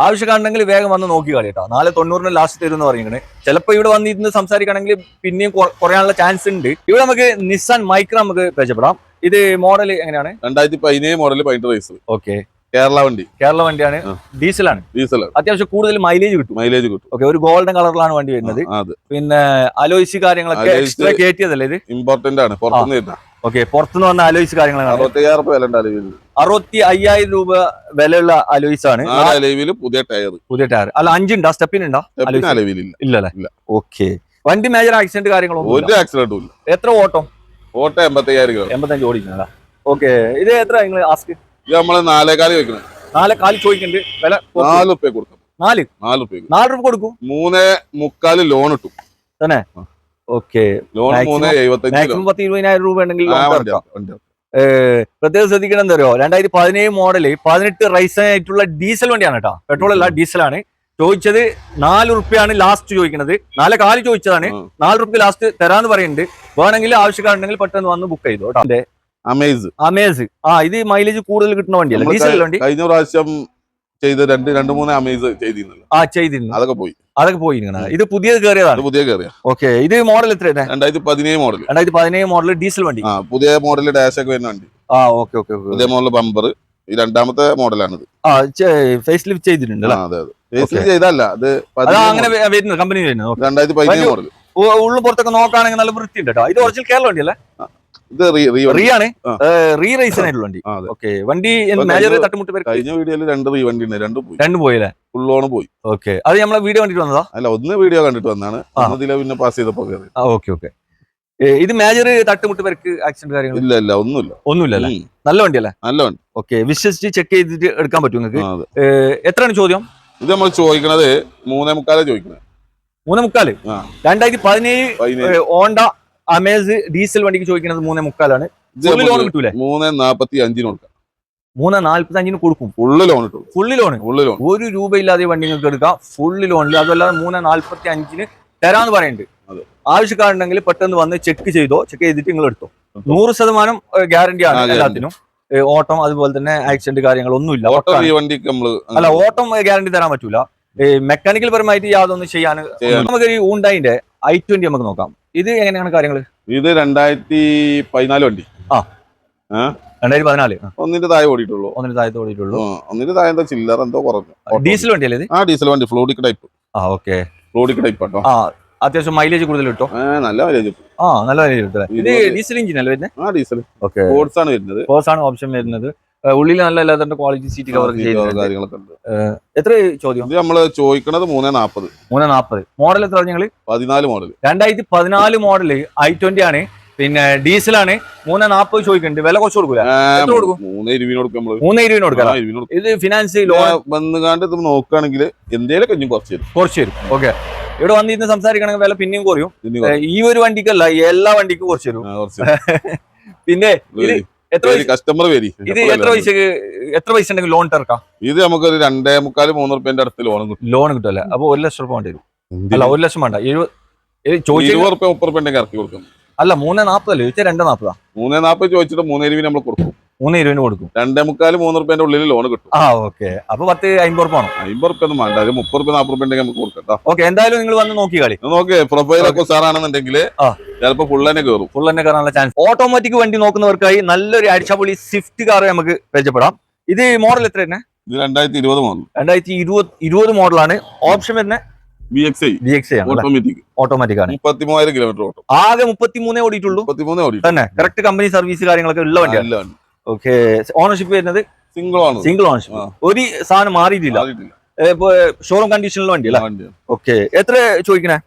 Speaker 2: ആവശ്യക്കാരുണ്ടെങ്കിൽ വേഗം വന്ന് നോക്കി കളിയട്ടോ നാല് തൊണ്ണൂറിന് ലാസ്റ്റ് തരും എന്ന് പറയുന്നത് ചിലപ്പോ ഇവിടെ വന്നിരുന്ന് സംസാരിക്കുകയാണെങ്കിൽ പിന്നെയും കുറയാനുള്ള ചാൻസ് ഉണ്ട്. ഇവിടെ നമുക്ക് നിസാൻ മൈക്ര നമുക്ക് പരിചയപ്പെടാം. ഇത് മോഡൽ എങ്ങനെയാണ്?
Speaker 1: രണ്ടായിരത്തി പതിനേഴ് മോഡൽ പതിനെട്ട് റേസ്
Speaker 2: ഓക്കെ
Speaker 1: കേരള വണ്ടി.
Speaker 2: കേരള വണ്ടിയാണ്. ഡീസലാണ്.
Speaker 1: ഡീസൽ
Speaker 2: അത്യാവശ്യം കൂടുതൽ മൈലേജ് കിട്ടും.
Speaker 1: മൈലേജ് കിട്ടും.
Speaker 2: ഓക്കെ ഒരു ഗോൾഡൻ കളറിലാണ് വണ്ടി വരുന്നത്. പിന്നെ അലോയിസ് കാര്യങ്ങളൊക്കെ എക്സ്ട്രാ കയറ്റിയതല്ലേ ഇത്?
Speaker 1: ഇമ്പോർട്ടന്റ് ആണ്. പുറത്തുനിന്ന് വരുന്ന.
Speaker 2: ഓക്കെ പുറത്തുനിന്ന് വന്ന അലോയിസ് കാര്യങ്ങളാണ്. അറുപത്തി അയ്യായിരം രൂപ വിലയുള്ള അലോയിസ് ആണ്.
Speaker 1: പുതിയ ടയർ
Speaker 2: പുതിയ ടയർ അല്ല അഞ്ചുണ്ടാ സ്റ്റെപ്പിനുണ്ടോ ഇല്ലല്ലേ
Speaker 1: ഇല്ല.
Speaker 2: ഓക്കെ വണ്ടി മേജർ ആക്സിഡന്റ് കാര്യങ്ങളൊന്നും
Speaker 1: ഒരു ആക്സിഡന്റും ഇല്ല.
Speaker 2: എത്ര ഓട്ടം?
Speaker 1: ഓട്ടം എൺപത്തി അയ്യായിരം
Speaker 2: എൺപത്തഞ്ച് ഓടിക്കുന്നതാ. ഓക്കെ ഇത് എത്ര നിങ്ങൾ ആസ്ക്
Speaker 1: ഇത് നമ്മൾ നാലേകാൽ വെക്കണം.
Speaker 2: നാല് കാൽ ചോദിക്കുന്നുണ്ട് വില.
Speaker 1: നാല് റുപ്യ കൊടുക്കണം
Speaker 2: നാല്?
Speaker 1: നാല് റുപ്യ
Speaker 2: നാല് രൂപ കൊടുക്കും.
Speaker 1: മൂന്നേ മുക്കാൽ ലോൺ ഇട്ടു തന്നെ?
Speaker 2: ഓക്കെ.
Speaker 1: ലോൺ മൂന്ന് എഴുപത്തഞ്ച്
Speaker 2: പത്ത് ഇരുപതിനായിരം രൂപ ഉണ്ടെങ്കിൽ പ്രത്യേകം ശ്രദ്ധിക്കണം എന്തോ രണ്ടായിരത്തി പതിനേഴ് മോഡൽ പതിനെട്ട് റൈസ് ആയിട്ടുള്ള ഡീസൽ വണ്ടിയാണ് കേട്ടോ. പെട്രോൾ അല്ല ഡീസലാണ് ചോദിച്ചത് നാല് റുപ്യാണ് ലാസ്റ്റ് ചോദിക്കുന്നത് നാല് കാൽ ചോദിച്ചതാണ്. നാല് റുപ്യ ലാസ്റ്റ് തരാന്ന് പറയുന്നുണ്ട്. വേണമെങ്കിൽ ആവശ്യക്കാരുണ്ടെങ്കിൽ പെട്ടെന്ന് വന്ന് ബുക്ക് ചെയ്തു കേട്ടോ. അതെ
Speaker 1: അമേസ്
Speaker 2: അമേസ് ആ ഇത് മൈലേജ് കൂടുതൽ കിട്ടുന്ന വണ്ടിയല്ലേ? ഡീസൽ വണ്ടി?
Speaker 1: കഴിഞ്ഞ പ്രാവശ്യം ചെയ്ത രണ്ട് രണ്ട് മൂന്ന് അമേസ് ചെയ്തിരുന്നല്ലോ.
Speaker 2: ആ ചെയ്തിരുന്നു.
Speaker 1: അതൊക്കെ പോയി.
Speaker 2: അതൊക്കെ പോയി ഇത് പുതിയത് കയറിയതാണ്
Speaker 1: പുതിയ കയറിയ
Speaker 2: ഓക്കെ. ഇത് മോഡൽ എത്ര
Speaker 1: രണ്ടായിരത്തി പതിനേഴ് മോഡൽ
Speaker 2: രണ്ടായിരത്തി പതിനേഴ് മോഡൽ ഡീസൽ വണ്ടി.
Speaker 1: ആ പുതിയ മോഡൽ ഡാഷ് ഒക്കെ വരുന്ന വണ്ടി.
Speaker 2: ആ ഓക്കെ ഓക്കെ
Speaker 1: പുതിയ മോഡൽ ബമ്പർ ഈ രണ്ടാമത്തെ മോഡലാണിത്
Speaker 2: ആ ഫേസ് ലിഫ്റ്റ് ചെയ്തിട്ടുണ്ട്
Speaker 1: അതെ അതെ. ലിഫ്റ്റ് ചെയ്തല്ല അത്
Speaker 2: അങ്ങനെ വരുന്ന വരുന്നത് കമ്പനി വരുന്നത്.
Speaker 1: രണ്ടായിരത്തി പതിനേഴ് മോഡൽ
Speaker 2: ഉള്ളു പുറത്തൊക്കെ നോക്കുകയാണെങ്കിൽ നല്ല വൃത്തി ഉണ്ട് കേട്ടോ. ഇത് ഒറിജിനൽ കേരള വണ്ടി അല്ലേ
Speaker 1: ഇത് റീ റീ
Speaker 2: റീ ആണ്. റീ റൈസ് ആയിട്ടുള്ള വണ്ടി.
Speaker 1: ആ,
Speaker 2: ഓക്കെ വണ്ടി
Speaker 1: ഇപ്പൊ
Speaker 2: മേജർ തട്ടുമുട്ട് പേര്?
Speaker 1: കഴിഞ്ഞ വീഡിയോയിൽ രണ്ട് റീ വണ്ടി ഉണ്ട്. രണ്ട് പോയി.
Speaker 2: രണ്ട് പോയില്ലേ
Speaker 1: പോയി.
Speaker 2: ഓക്കെ അത് നമ്മളെ വീഡിയോ കണ്ടിട്ട് വന്നതാ?
Speaker 1: അല്ല ഒന്ന് വീഡിയോ കണ്ടിട്ട് വന്നാണ് പിന്നെ പാസ് ചെയ്തപ്പോ കയറി
Speaker 2: ആ ഓക്കെ ഓക്കെ ഇത് മേജർ തട്ടുമുട്ട് പേർക്ക് ആക്സിഡന്റ് കാര്യങ്ങൾ
Speaker 1: ഇല്ല ഇല്ല ഒന്നുമില്ല.
Speaker 2: ഒന്നുമില്ല അല്ലേ? നല്ല വണ്ടിയല്ലേ?
Speaker 1: നല്ല വണ്ടി.
Speaker 2: ഓക്കെ വിശ്വസിച്ച് ചെക്ക് ചെയ്തിട്ട് എടുക്കാൻ പറ്റും നിങ്ങൾക്ക്? എത്രയാണ് ചോദ്യം?
Speaker 1: ഇത് നമ്മൾ ചോദിക്കണത് മൂന്നേ മുക്കാലേ ചോദിക്കണത്
Speaker 2: മൂന്നേ
Speaker 1: മുക്കാൽ.
Speaker 2: രണ്ടായിരത്തി പതിനേഴ് ഓണ്ട അമേസ് ഡീസൽ വണ്ടിക്ക് ചോദിക്കുന്നത് മൂന്നേ മുക്കാലാണ്. ലോൺ കിട്ടൂലേ?
Speaker 1: മൂന്ന് നാപ്പത്തി അഞ്ചിന് കൊടുക്കാം.
Speaker 2: മൂന്ന് നാല്പത്തി അഞ്ചിന് കൊടുക്കും
Speaker 1: full loan
Speaker 2: full loan
Speaker 1: full loan
Speaker 2: ഒരു രൂപ ഇല്ലാതെ വണ്ടി നിങ്ങൾക്ക് എടുക്കാം ഫുള്ള് ലോണിൽ അതല്ലാതെ മൂന്ന് നാല്പത്തി അഞ്ചിന് തരാന്ന് പറയുന്നുണ്ട്. ആവശ്യക്കാരുണ്ടെങ്കിൽ പെട്ടെന്ന് വന്ന് ചെക്ക് ചെയ്തോ? ചെക്ക് ചെയ്തിട്ട് നിങ്ങൾ എടുത്തോ. നൂറ് ശതമാനം ഗ്യാരണ്ടി ആണ്. എല്ലാത്തിനും. ഓട്ടം അതുപോലെ തന്നെ ആക്സിഡന്റ് കാര്യങ്ങളൊന്നുമില്ല അല്ല ഓട്ടം ഗ്യാരണ്ടി തരാൻ പറ്റൂല. മെക്കാനിക്കൽ പരമായിട്ട് യാതൊന്നും ചെയ്യാൻ. നമുക്ക് ഈ ഊണ്ടായിന്റെ ഐ ട്വന്റി നമുക്ക് നോക്കാം. ഇത് എങ്ങനെയാണ് കാര്യങ്ങൾ
Speaker 1: ഇത് രണ്ടായിരത്തി പതിനാല് വണ്ടി.
Speaker 2: ആ. രണ്ടായിരത്തി പതിനാല്.
Speaker 1: ഒന്നിന്റെ താഴെ ഓടിയിട്ടുള്ളൂ.
Speaker 2: താഴത്ത് ഓടിയിട്ടുള്ളൂ.
Speaker 1: ആ, ഒന്നിന്റെ താഴെ എന്താ ചില്ലറ എന്തോ കുറഞ്ഞു.
Speaker 2: ഡീസൽ വണ്ടിയല്ലേ ഇത്?
Speaker 1: ആ ഡീസൽ വണ്ടി ഫ്ലോഡിക് ടൈപ്പ്.
Speaker 2: ആ ഓക്കെ.
Speaker 1: ഫ്ലോഡിക് ടൈപ്പ് കേട്ടോ
Speaker 2: ആ അത്യാവശ്യം മൈലേജ് കൂടുതൽ കിട്ടും.
Speaker 1: നല്ല മൈലേജ്
Speaker 2: ആ നല്ല മൈലേജ് കിട്ടും ഇത് ഡീസൽ എഞ്ചിൻ അല്ലേ വരുന്നത്?
Speaker 1: ആ ഡീസൽ.
Speaker 2: ഓക്കെ.
Speaker 1: ആണ് വരുന്നത്.
Speaker 2: ഫോഴ്സ് ആണ് ഓപ്ഷൻ വരുന്നത്. ഉള്ളിൽ നല്ല അല്ലാതെ ക്വാളിറ്റി സീറ്റ് കവർ
Speaker 1: കാര്യങ്ങളൊക്കെ ഉണ്ട്.
Speaker 2: എത്ര ചോദ്യം?
Speaker 1: ഇത് നമ്മൾ ചോദിക്കണത് മൂന്നേ നാപ്പത്.
Speaker 2: മൂന്ന് നാൽപ്പത് മോഡൽ എത്ര ഞങ്ങൾ
Speaker 1: പതിനാല് മോഡൽ
Speaker 2: രണ്ടായിരത്തി പതിനാല് മോഡൽ ഐ ട്വന്റി ആണ്. പിന്നെ ഡീസലാണ് മൂന്ന് നാപ്പത് ചോദിക്കുന്നുണ്ട്. വില കുറച്ച് കൊടുക്കൂല?
Speaker 1: മൂന്ന് കൊടുക്കാം
Speaker 2: ഇരുപതിന് കൊടുക്കാം
Speaker 1: കൊടുക്കും.
Speaker 2: ഇത് ഫിനാൻസ് ലോൺ
Speaker 1: വന്നുകാണ്ട് ഇത് നോക്കുകയാണെങ്കിൽ എന്തേലും ഇനി കുറച്ച് തരും.
Speaker 2: കുറച്ച് തരും. ഓക്കെ. ഇവിടെ വന്നിരുന്ന് സംസാരിക്കണമെങ്കിൽ വില പിന്നെയും കുറയും. ഈ ഒരു വണ്ടിക്കല്ല എല്ലാ വണ്ടിക്കും കുറച്ച് തരും. [laughs] പിന്നെ ഇത്. എത്ര പൈസ?
Speaker 1: കസ്റ്റമർ വേരി?
Speaker 2: ഇത് എത്ര പൈസക്ക് എത്ര പൈസ ഉണ്ടെങ്കിൽ ലോൺ ഇറക്കാം?
Speaker 1: ഇത് നമുക്ക് ഒരു രണ്ടേ മുക്കാൽ മൂന്ന് റുപ്യന്റെ അടുത്ത് ലോൺ കിട്ടും.
Speaker 2: ലോൺ കിട്ടുമല്ലേ? അപ്പൊ ഒരു ലക്ഷം രൂപ വേണ്ടി വരും. അല്ല ഒരു ലക്ഷം വേണ്ട.
Speaker 1: ഇരുപത് റുപ്യ മുപ്പത് റുപ്യന്റെ ഇറക്കി കൊടുക്കും.
Speaker 2: അല്ല മൂന്നേ നാപ്പതല്ലേ? ചോദിച്ചാൽ രണ്ടേ നാപ്പതാ?
Speaker 1: മൂന്നേ നാപ്പത് ചോദിച്ചിട്ട് മൂന്നേ രൂപ നമ്മൾ കൊടുക്കും.
Speaker 2: മൂന്ന് ഇരുപതിന് കൊടുക്കും.
Speaker 1: രണ്ടേ മുക്കാൽ മൂന്ന് റുപ്യന്റെ ഉള്ളിൽ ലോൺ കിട്ടും.
Speaker 2: ആ ഓക്കെ. അപ്പൊ പത്ത് അമ്പത് ആണോ
Speaker 1: അമ്പത് റുപ്യ ഒന്നും വേണ്ട. ഒരു മുപ്പത് റുപ്യ നാപ്പത് റുപ്യന്റെ നമുക്ക് കൊടുക്കാം
Speaker 2: ഓക്കെ എന്തായാലും നിങ്ങൾ വന്ന് നോക്കി കളി.
Speaker 1: നോക്ക് പ്രൊഫൈൽ ഒക്കെ സാറാണെന്നുണ്ടെങ്കിൽ
Speaker 2: ചിലപ്പോൾ
Speaker 1: ചിലപ്പോ ഫുൾ തന്നെ കയറും
Speaker 2: ഫുൾ തന്നെ കയറാനുള്ള ചാൻസ് ഓട്ടോമാറ്റിക് വണ്ടി നോക്കുന്നവർക്കായി നല്ലൊരു അടിച്ചപൊളി സ്വിഫ്റ്റ് കാർ നമുക്ക് പരിചയപ്പെടാം. ഇത് മോഡൽ എത്ര തന്നെ
Speaker 1: ഇത് രണ്ടായിരത്തി ഇരുപത് മോഡൽ
Speaker 2: രണ്ടായിരത്തി ഇരുപത് ഇരുപത് മോഡലാണ് ഓപ്ഷൻ വരുന്ന?
Speaker 1: B X I
Speaker 2: B X ആണ്
Speaker 1: ഓട്ടോമാറ്റിക്
Speaker 2: ആണ്.
Speaker 1: കിലോമീറ്റർ
Speaker 2: ആകെ മുപ്പത്തിമൂന്നേ ഓടിയിട്ടുള്ളൂ. തന്നെ. കറക്റ്റ് കമ്പനി സർവീസ് കാര്യങ്ങളൊക്കെ ഉള്ള വണ്ടിയാണ് ഓക്കെ. ഓണർഷിപ്പ് വരുന്നത്
Speaker 1: സിംഗിൾ ഓണർ
Speaker 2: സിംഗിൾ ഓണർഷിപ്പ് ഒരു സാധനം മാറിയിട്ടില്ല. ഇപ്പൊ ഷോറൂം കണ്ടീഷനിലുള്ള വണ്ടി. അല്ലേ. ഓക്കെ. എത്ര ചോദിക്കണേ?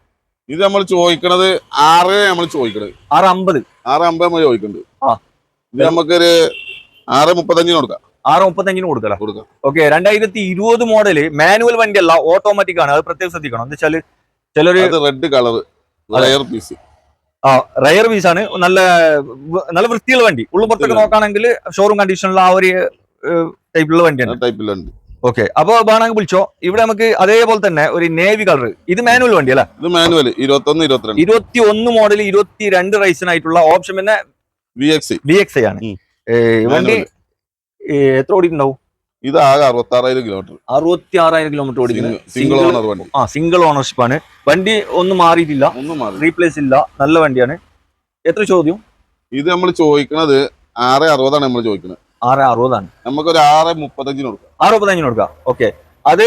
Speaker 1: ഇത് നമ്മൾ ചോദിക്കണത് ആറ് നമ്മൾ ചോദിക്കണത്.
Speaker 2: ആറ് അമ്പത്.
Speaker 1: ആറ് അമ്പത് നമ്മൾ
Speaker 2: ചോദിക്കുന്നുണ്ട്.
Speaker 1: ഇത് നമുക്കൊരു ആറ് മുപ്പത്തഞ്ചിന് കൊടുക്കാം.
Speaker 2: ആറ് മുപ്പത്തഞ്ചിന് കൊടുക്കല?
Speaker 1: കൊടുക്കാം.
Speaker 2: ഓക്കെ. രണ്ടായിരത്തി ഇരുപത് മോഡൽ മാനുവൽ വണ്ടിയല്ല ഓട്ടോമാറ്റിക് ആണ്. അത് പ്രത്യേകം ശ്രദ്ധിക്കണം. എന്താ വെച്ചാൽ ചിലര്
Speaker 1: റെഡ് കളർ റയർ പീസ്
Speaker 2: ആ റയർ പീസ് ആണ്. നല്ല നല്ല വൃത്തിയുള്ള വണ്ടി. ഉള്ളു പുറത്തൊക്കെ നോക്കുകയാണെങ്കിൽ ഷോറൂം കണ്ടീഷനിലുള്ള ആ ഒരു ടൈപ്പിലുള്ള വണ്ടിയാണ്.
Speaker 1: ടൈപ്പിലുണ്ട്
Speaker 2: ഓക്കെ. അപ്പൊ വേണമെങ്കിൽ വിളിച്ചോ. ഇവിടെ നമുക്ക് അതേപോലെ തന്നെ ഒരു നേവി കളർ ഇത് മാനുവൽ വണ്ടി അല്ലേ?
Speaker 1: ഇത് മാനുവൽ ഇരുപത്തൊന്ന് ഇരുപത്തിരണ്ട്.
Speaker 2: ഇരുപത്തി ഒന്ന് മോഡൽ ഇരുപത്തി രണ്ട് റൈസിനായിട്ടുള്ള ഓപ്ഷൻ പിന്നെ
Speaker 1: വി എക്സ്
Speaker 2: വി എക്സ് ആണ്. വണ്ടി എത്ര ഓടിയിട്ടുണ്ടാവും?
Speaker 1: ഇത് ആകെ അറുപത്തി ആറായിരം കിലോമീറ്റർ
Speaker 2: അറുപത്തി ആറായിരം കിലോമീറ്റർ ഓടിക്കുന്നത്
Speaker 1: സിംഗിൾ ഓണർ വണ്ടി.
Speaker 2: ആ സിംഗിൾ ഓണർഷിപ്പ് ആണ്. വണ്ടി ഒന്നും മാറിയിട്ടില്ല.
Speaker 1: ഒന്നും മാറി
Speaker 2: റീപ്ലേസ് ഇല്ല. നല്ല വണ്ടിയാണ്. എത്ര ചോദ്യം?
Speaker 1: ഇത് നമ്മൾ ചോദിക്കുന്നത് ആറ് അറുപതാണ് നമ്മൾ ചോദിക്കുന്നത്
Speaker 2: ആറ് അറുപതാണ്.
Speaker 1: നമുക്ക് ഒരു ആറ് മുപ്പത്തഞ്ചിന് കൊടുക്കാം.
Speaker 2: ആറ് മുപ്പത്തഞ്ചിന് കൊടുക്കാം. ഓക്കെ അത്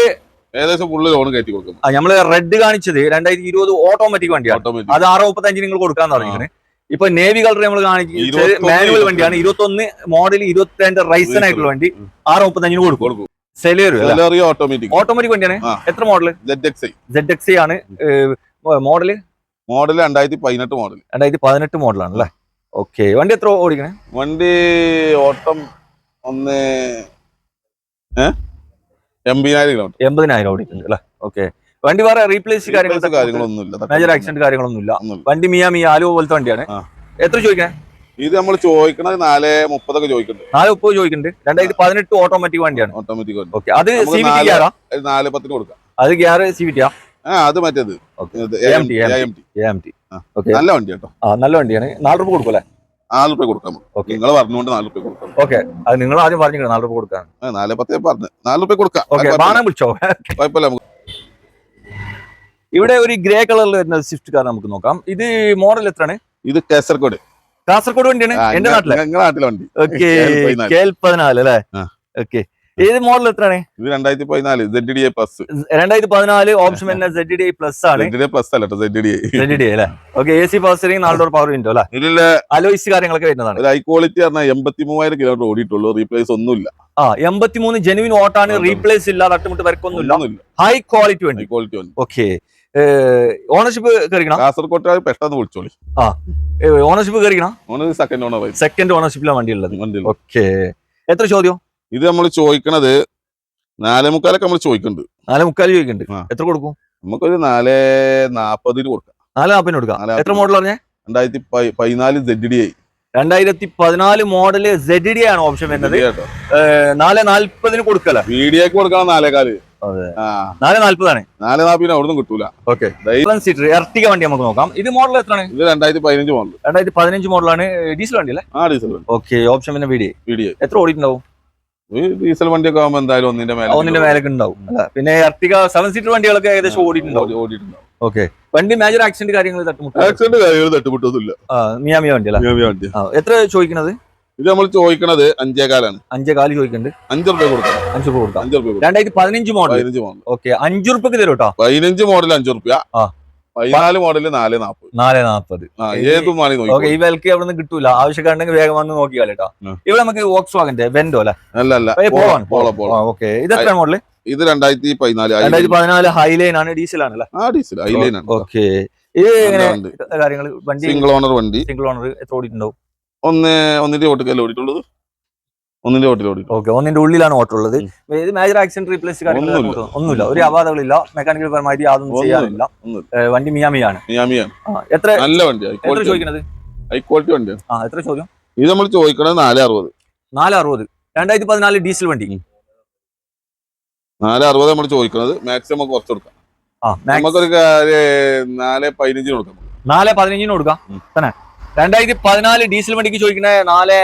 Speaker 1: ഏകദേശം ഫുള്ള് ലോൺ കയറ്റി കൊടുക്കും.
Speaker 2: ആ, നമ്മൾ റെഡ് കാണിച്ചത് രണ്ടായിരത്തി ഇരുപത് ഓട്ടോമാറ്റിക് വണ്ടിയാണ്. അത് ആറ് മുപ്പത്തഞ്ചിന് നിങ്ങൾ കൊടുക്കാന്ന് പറഞ്ഞിരിക്കുന്നത് ഇപ്പൊ നേവി കളർ നമ്മൾ
Speaker 1: ഇരുപത്തൊന്ന്,
Speaker 2: മാനുവൽ വണ്ടിയാണ്. ഇരുപത്തി ഒന്ന് മോഡൽ ഇരുപത്തി രണ്ട് റൈസൺ ആയിട്ടുള്ള വണ്ടി. ആറ് മുപ്പത്തഞ്ചിന് കൊടുക്കും.
Speaker 1: ഓട്ടോമാറ്റിക്
Speaker 2: ഓട്ടോമാറ്റിക് വണ്ടിയാണ്. എത്ര മോഡൽ
Speaker 1: ജെഡ് എക്സ്
Speaker 2: ആണ്. മോഡൽ
Speaker 1: മോഡൽ രണ്ടായിരത്തി പതിനെട്ട് മോഡൽ
Speaker 2: രണ്ടായിരത്തി പതിനെട്ട് മോഡലാണ് അല്ലേ ഓക്കെ വണ്ടി എത്ര ഓടിക്കണേ?
Speaker 1: വണ്ടി ഓട്ടം ഒന്ന് എൺപതിനായിരം കിലോമീറ്റർ
Speaker 2: എൺപതിനായിരം ഓടിക്കുന്നുണ്ട് അല്ലേ? ഓക്കെ വണ്ടി വേറെ റീപ്ലേസ്
Speaker 1: കാര്യങ്ങളൊന്നുമില്ല
Speaker 2: മേജർ ആക്സിഡന്റ് കാര്യങ്ങളൊന്നുമില്ല. വണ്ടി മിയാ മിയ ആലുവ പോലത്തെ വണ്ടിയാണ്. എത്ര ചോദിക്കണേ?
Speaker 1: ഇത് നമ്മൾ ചോദിക്കണത് നാല് മുപ്പതൊക്കെ ചോദിക്കുന്നുണ്ട്
Speaker 2: നാല് മുപ്പത് ചോദിക്കുന്നുണ്ട് രണ്ടായിരത്തി പതിനെട്ട് ഓട്ടോമാറ്റിക് വണ്ടിയാണ്.
Speaker 1: ഓട്ടോമാറ്റിക് വണ്ടി.
Speaker 2: ഓക്കെ അത് സി വി ടി
Speaker 1: ആറാ നാല് പത്തിന് കൊടുക്കാം.
Speaker 2: അത് ഗ്യാറ് സി വി ടി
Speaker 1: ആ അത് മറ്റേത്. നല്ല വണ്ടി കേട്ടോ.
Speaker 2: ആ നല്ല വണ്ടിയാണ്. നാല് രൂപ കൊടുക്കും അല്ലേ
Speaker 1: നാല് രൂപ കൊടുക്കാം
Speaker 2: ഓക്കെ
Speaker 1: നിങ്ങൾ പറഞ്ഞുകൊണ്ട് നാല് രൂപ കൊടുക്കാം.
Speaker 2: ഓക്കെ അത് നിങ്ങൾ ആദ്യം പറഞ്ഞു നാല് രൂപ കൊടുക്കാൻ.
Speaker 1: നാല് പത്ത് പറഞ്ഞു. നാല് രൂപ കൊടുക്കാം.
Speaker 2: ഓക്കെ. ബാണം വിളിച്ചോ?
Speaker 1: കുഴപ്പമില്ല നമുക്ക്
Speaker 2: ഇവിടെ ഒരു ഗ്രേ കളറിൽ വരുന്ന സ്വിഫ്റ്റ് കാർ നമുക്ക് നോക്കാം. ഇത് മോഡൽ എത്രയാണ്?
Speaker 1: ഇത് കാസർഗോഡ്.
Speaker 2: കാസർഗോഡ് വണ്ടിയാണ്? എന്റെ നാട്ടിലെ?
Speaker 1: വണ്ടി
Speaker 2: ഓക്കെ കെ എൽ പതിനാല് അല്ലേ? ഓക്കെ. ഏത് മോഡൽ എത്രയാണ്?
Speaker 1: ഇത് രണ്ടായിരത്തി പതിനാല് സെഡ് ഡി എ പ്ലസ്
Speaker 2: രണ്ടായിരത്തി പതിനാല് ഓപ്ഷൻ എന്ന സെഡ് ഡി പ്ലസ് ആണ്.
Speaker 1: സെഡ് ഡി എ പ്ലസ് അല്ല കേട്ടോ Z D A
Speaker 2: Z D അല്ലേ? Okay A C power steering നാല് ഡോർ പവർ വിൻഡോ അല്ലേ?
Speaker 1: ഇതിലെ
Speaker 2: അലോയ്സ് കാര്യങ്ങളൊക്കെ വരുന്നതാണ്.
Speaker 1: ഹൈ ക്വാളിറ്റി പറഞ്ഞാൽ എൺപത്തി മൂവായിരം കിലോമീറ്റർ ഓടിയിട്ടുള്ളൂ റീപ്ലേസ് ഒന്നുമില്ല.
Speaker 2: ആ എൺപത്തിമൂന്ന് ജെനുവിൻ ഓട്ടാണ് റീപ്ലേസ് ഇല്ല തട്ടുമുട്ട് വരക്കൊന്നുമില്ല. ഹൈ ക്വാളിറ്റി വണ്ടി.
Speaker 1: ക്വാളിറ്റി വണ്ടി.
Speaker 2: ഓക്കെ. ഓണർഷിപ്പ് കയറിക്കണം
Speaker 1: കാസർകോട്ട് പെട്ടെന്ന് വിളിച്ചോളി.
Speaker 2: ഓണർഷിപ്പ് കയറിക്കണം
Speaker 1: സെക്കൻഡ് ഓണർ ആയി
Speaker 2: സെക്കൻഡ് ഓണർഷിപ്പിലാണ് വണ്ടി ഉള്ളത്
Speaker 1: വണ്ടി
Speaker 2: ഓക്കെ എത്ര ചോദ്യം?
Speaker 1: ഇത് നമ്മൾ ചോദിക്കണത് നാലേ മുക്കാലൊക്കെ നമ്മൾ ചോദിക്കുന്നുണ്ട്
Speaker 2: നാലേ മുക്കാൽ ചോദിക്കുന്നുണ്ട് എത്ര കൊടുക്കും?
Speaker 1: നമുക്കൊരു നാല് നാപ്പതിന് കൊടുക്കാം.
Speaker 2: നാല് നാപ്പതിന് കൊടുക്കാം എത്ര മോഡൽ പറഞ്ഞേ?
Speaker 1: രണ്ടായിരത്തി പതിനാല് സെഡ് ഡി ഐ
Speaker 2: രണ്ടായിരത്തി പതിനാല് മോഡൽ സെഡ് ഡി ആണ് ഓപ്ഷൻ വരുന്നത്. നാല് നാല്പതിന് കൊടുക്കല
Speaker 1: വീഡിയോക്ക് കൊടുക്കണം
Speaker 2: നാലേകാൽ.
Speaker 1: ആ
Speaker 2: നാല് നാല്പതാണ്.
Speaker 1: നാല് നാപ്പിന് അവിടുന്ന് കിട്ടൂല.
Speaker 2: ഓക്കെ. സീറ്റർ എർട്ടിക വണ്ടി നമുക്ക് നോക്കാം. ഇത് മോഡൽ എത്രയാണ്?
Speaker 1: ഇത് രണ്ടായിരത്തി പതിനഞ്ച് മോഡൽ
Speaker 2: രണ്ടായിരത്തി പതിനഞ്ച് മോഡലാണ് ഡീസൽ വണ്ടി അല്ലേ?
Speaker 1: ആ ഡീസൽ
Speaker 2: ഓക്കെ ഓപ്ഷൻ പിന്നെ വീഡിയോ
Speaker 1: വീഡിയോ
Speaker 2: എത്ര ഓടിയിട്ടുണ്ടാവും?
Speaker 1: ഡീസൽ വണ്ടിയൊക്കെ ആകുമ്പോൾ എന്തായാലും ഒന്നിന്റെ മേലെ
Speaker 2: ഒന്നിന്റെ മേലൊക്കെ ഉണ്ടാവും. പിന്നെ എർട്ടിക സെവൻ സീറ്റർ വണ്ടികളൊക്കെ ഏകദേശം ഓടിയിട്ടുണ്ടാവും.
Speaker 1: ഓടി- ഓടിയിട്ടുണ്ടാവും.
Speaker 2: ഓക്കെ. വണ്ടി മേജർ ആക്സിഡന്റ് കാര്യങ്ങൾ തട്ടുമുട്ട്
Speaker 1: ആക്സിഡന്റ് കാര്യങ്ങൾ തട്ടുമുട്ടൊന്നുമില്ല
Speaker 2: മിയാമിയ വണ്ടി അല്ലേ?
Speaker 1: മിയാമി വണ്ടി.
Speaker 2: എത്ര ചോദിക്കണത്?
Speaker 1: ഇത് നമ്മൾ ചോദിക്കണത് അഞ്ചേകാലാണ്.
Speaker 2: അഞ്ചേ കാൽ ചോദിക്കുന്നുണ്ട്
Speaker 1: അഞ്ചു റുപ്യ കൊടുക്കാം.
Speaker 2: അഞ്ച് റുപ്യ കൊടുക്കാം.
Speaker 1: അഞ്ച് റുപ്യ
Speaker 2: രണ്ടായിരത്തി പതിനഞ്ച് മോഡൽ
Speaker 1: പതിനഞ്ച് മോഡൽ
Speaker 2: ഓക്കെ അഞ്ചു റുപ്യക്ക് തരും കേട്ടോ
Speaker 1: പതിനഞ്ച് മോഡൽ അഞ്ച് റുപ്യ. പതിനാല് മോഡൽ നാല് നാപ്പത്.
Speaker 2: നാല് നാൽപ്പത്
Speaker 1: ആ
Speaker 2: ഈ-
Speaker 1: ഏതും വേണി
Speaker 2: ഈ വിലക്ക് അവിടെ നിന്ന് കിട്ടൂല. ആവശ്യക്കാരുണ്ടെങ്കിൽ വേഗം വന്ന് നോക്കിയാൽ കേട്ടോ. ഇവിടെ നമുക്ക് വോക്സ് വാഗന്റെ വെൻഡോ അല്ലെ?
Speaker 1: അല്ല അല്ല.
Speaker 2: ഓക്കെ ഇത് എത്ര മോഡൽ
Speaker 1: ഇത് രണ്ടായിരത്തി പതിനാല്
Speaker 2: രണ്ടായിരത്തി പതിനാല് ഹൈലൈൻ ആണ് ഡീസൽ ആണ് അല്ലേ?
Speaker 1: ആ ഡീസൽ ഐലൈനാണ്
Speaker 2: ഓക്കെ ഇത് എങ്ങനെ കാര്യങ്ങൾ വണ്ടി
Speaker 1: സിംഗിൾ ഓണർ വണ്ടി.
Speaker 2: സിംഗിൾ ഓണർ എത്ര ഓടിയിട്ടുണ്ടാവും?
Speaker 1: ഒന്ന് ഒന്നിന്റെ ഓട്ടിക്കല്ല ഓടിയിട്ടുള്ളത്? ഒന്നിന്റെ ഓട്ടിൽ ഓടി
Speaker 2: ഓക്കെ ഒന്നിന്റെ ഉള്ളിലാണ് ഓട്ടുള്ളത് ഇത് മേജർ ആക്സിഡന്റ് റീപ്ലേസ് കാര്യങ്ങൾ
Speaker 1: ഒന്നുമില്ല.
Speaker 2: ഒരു അപാതകളില്ല മെക്കാനിക്കൽ പരമായിട്ട് യാതൊന്നും
Speaker 1: ചെയ്യാറില്ല.
Speaker 2: ചെയ്യാനില്ല വണ്ടി മിയാമിയാണ്.
Speaker 1: മിയാമിയാണ്
Speaker 2: എത്ര
Speaker 1: നല്ല വണ്ടി ഹൈ ക്വാളിറ്റി
Speaker 2: ചോദിക്കണത്?
Speaker 1: ഹൈ ക്വാളിറ്റി വണ്ടിയാണ്
Speaker 2: ആ എത്ര ചോദ്യം?
Speaker 1: ഇത് നമ്മൾ ചോദിക്കണത് നാല് അറുപത്
Speaker 2: നാല് അറുപത് രണ്ടായിരത്തി പതിനാല് ഡീസൽ വണ്ടി.
Speaker 1: നാല് അറുപത് നമ്മൾ ചോദിക്കുന്നത് മാക്സിമം കുറച്ച് കൊടുക്കാം. നമുക്കൊരു നാല് പതിനഞ്ചിന് കൊടുക്കാം.
Speaker 2: നാല് പതിനഞ്ചിന് കൊടുക്കാം. തന്നെ? രണ്ടായിരത്തി പതിനാല് ഡീസൽ വണ്ടിക്ക് ചോദിക്കുന്ന നാല്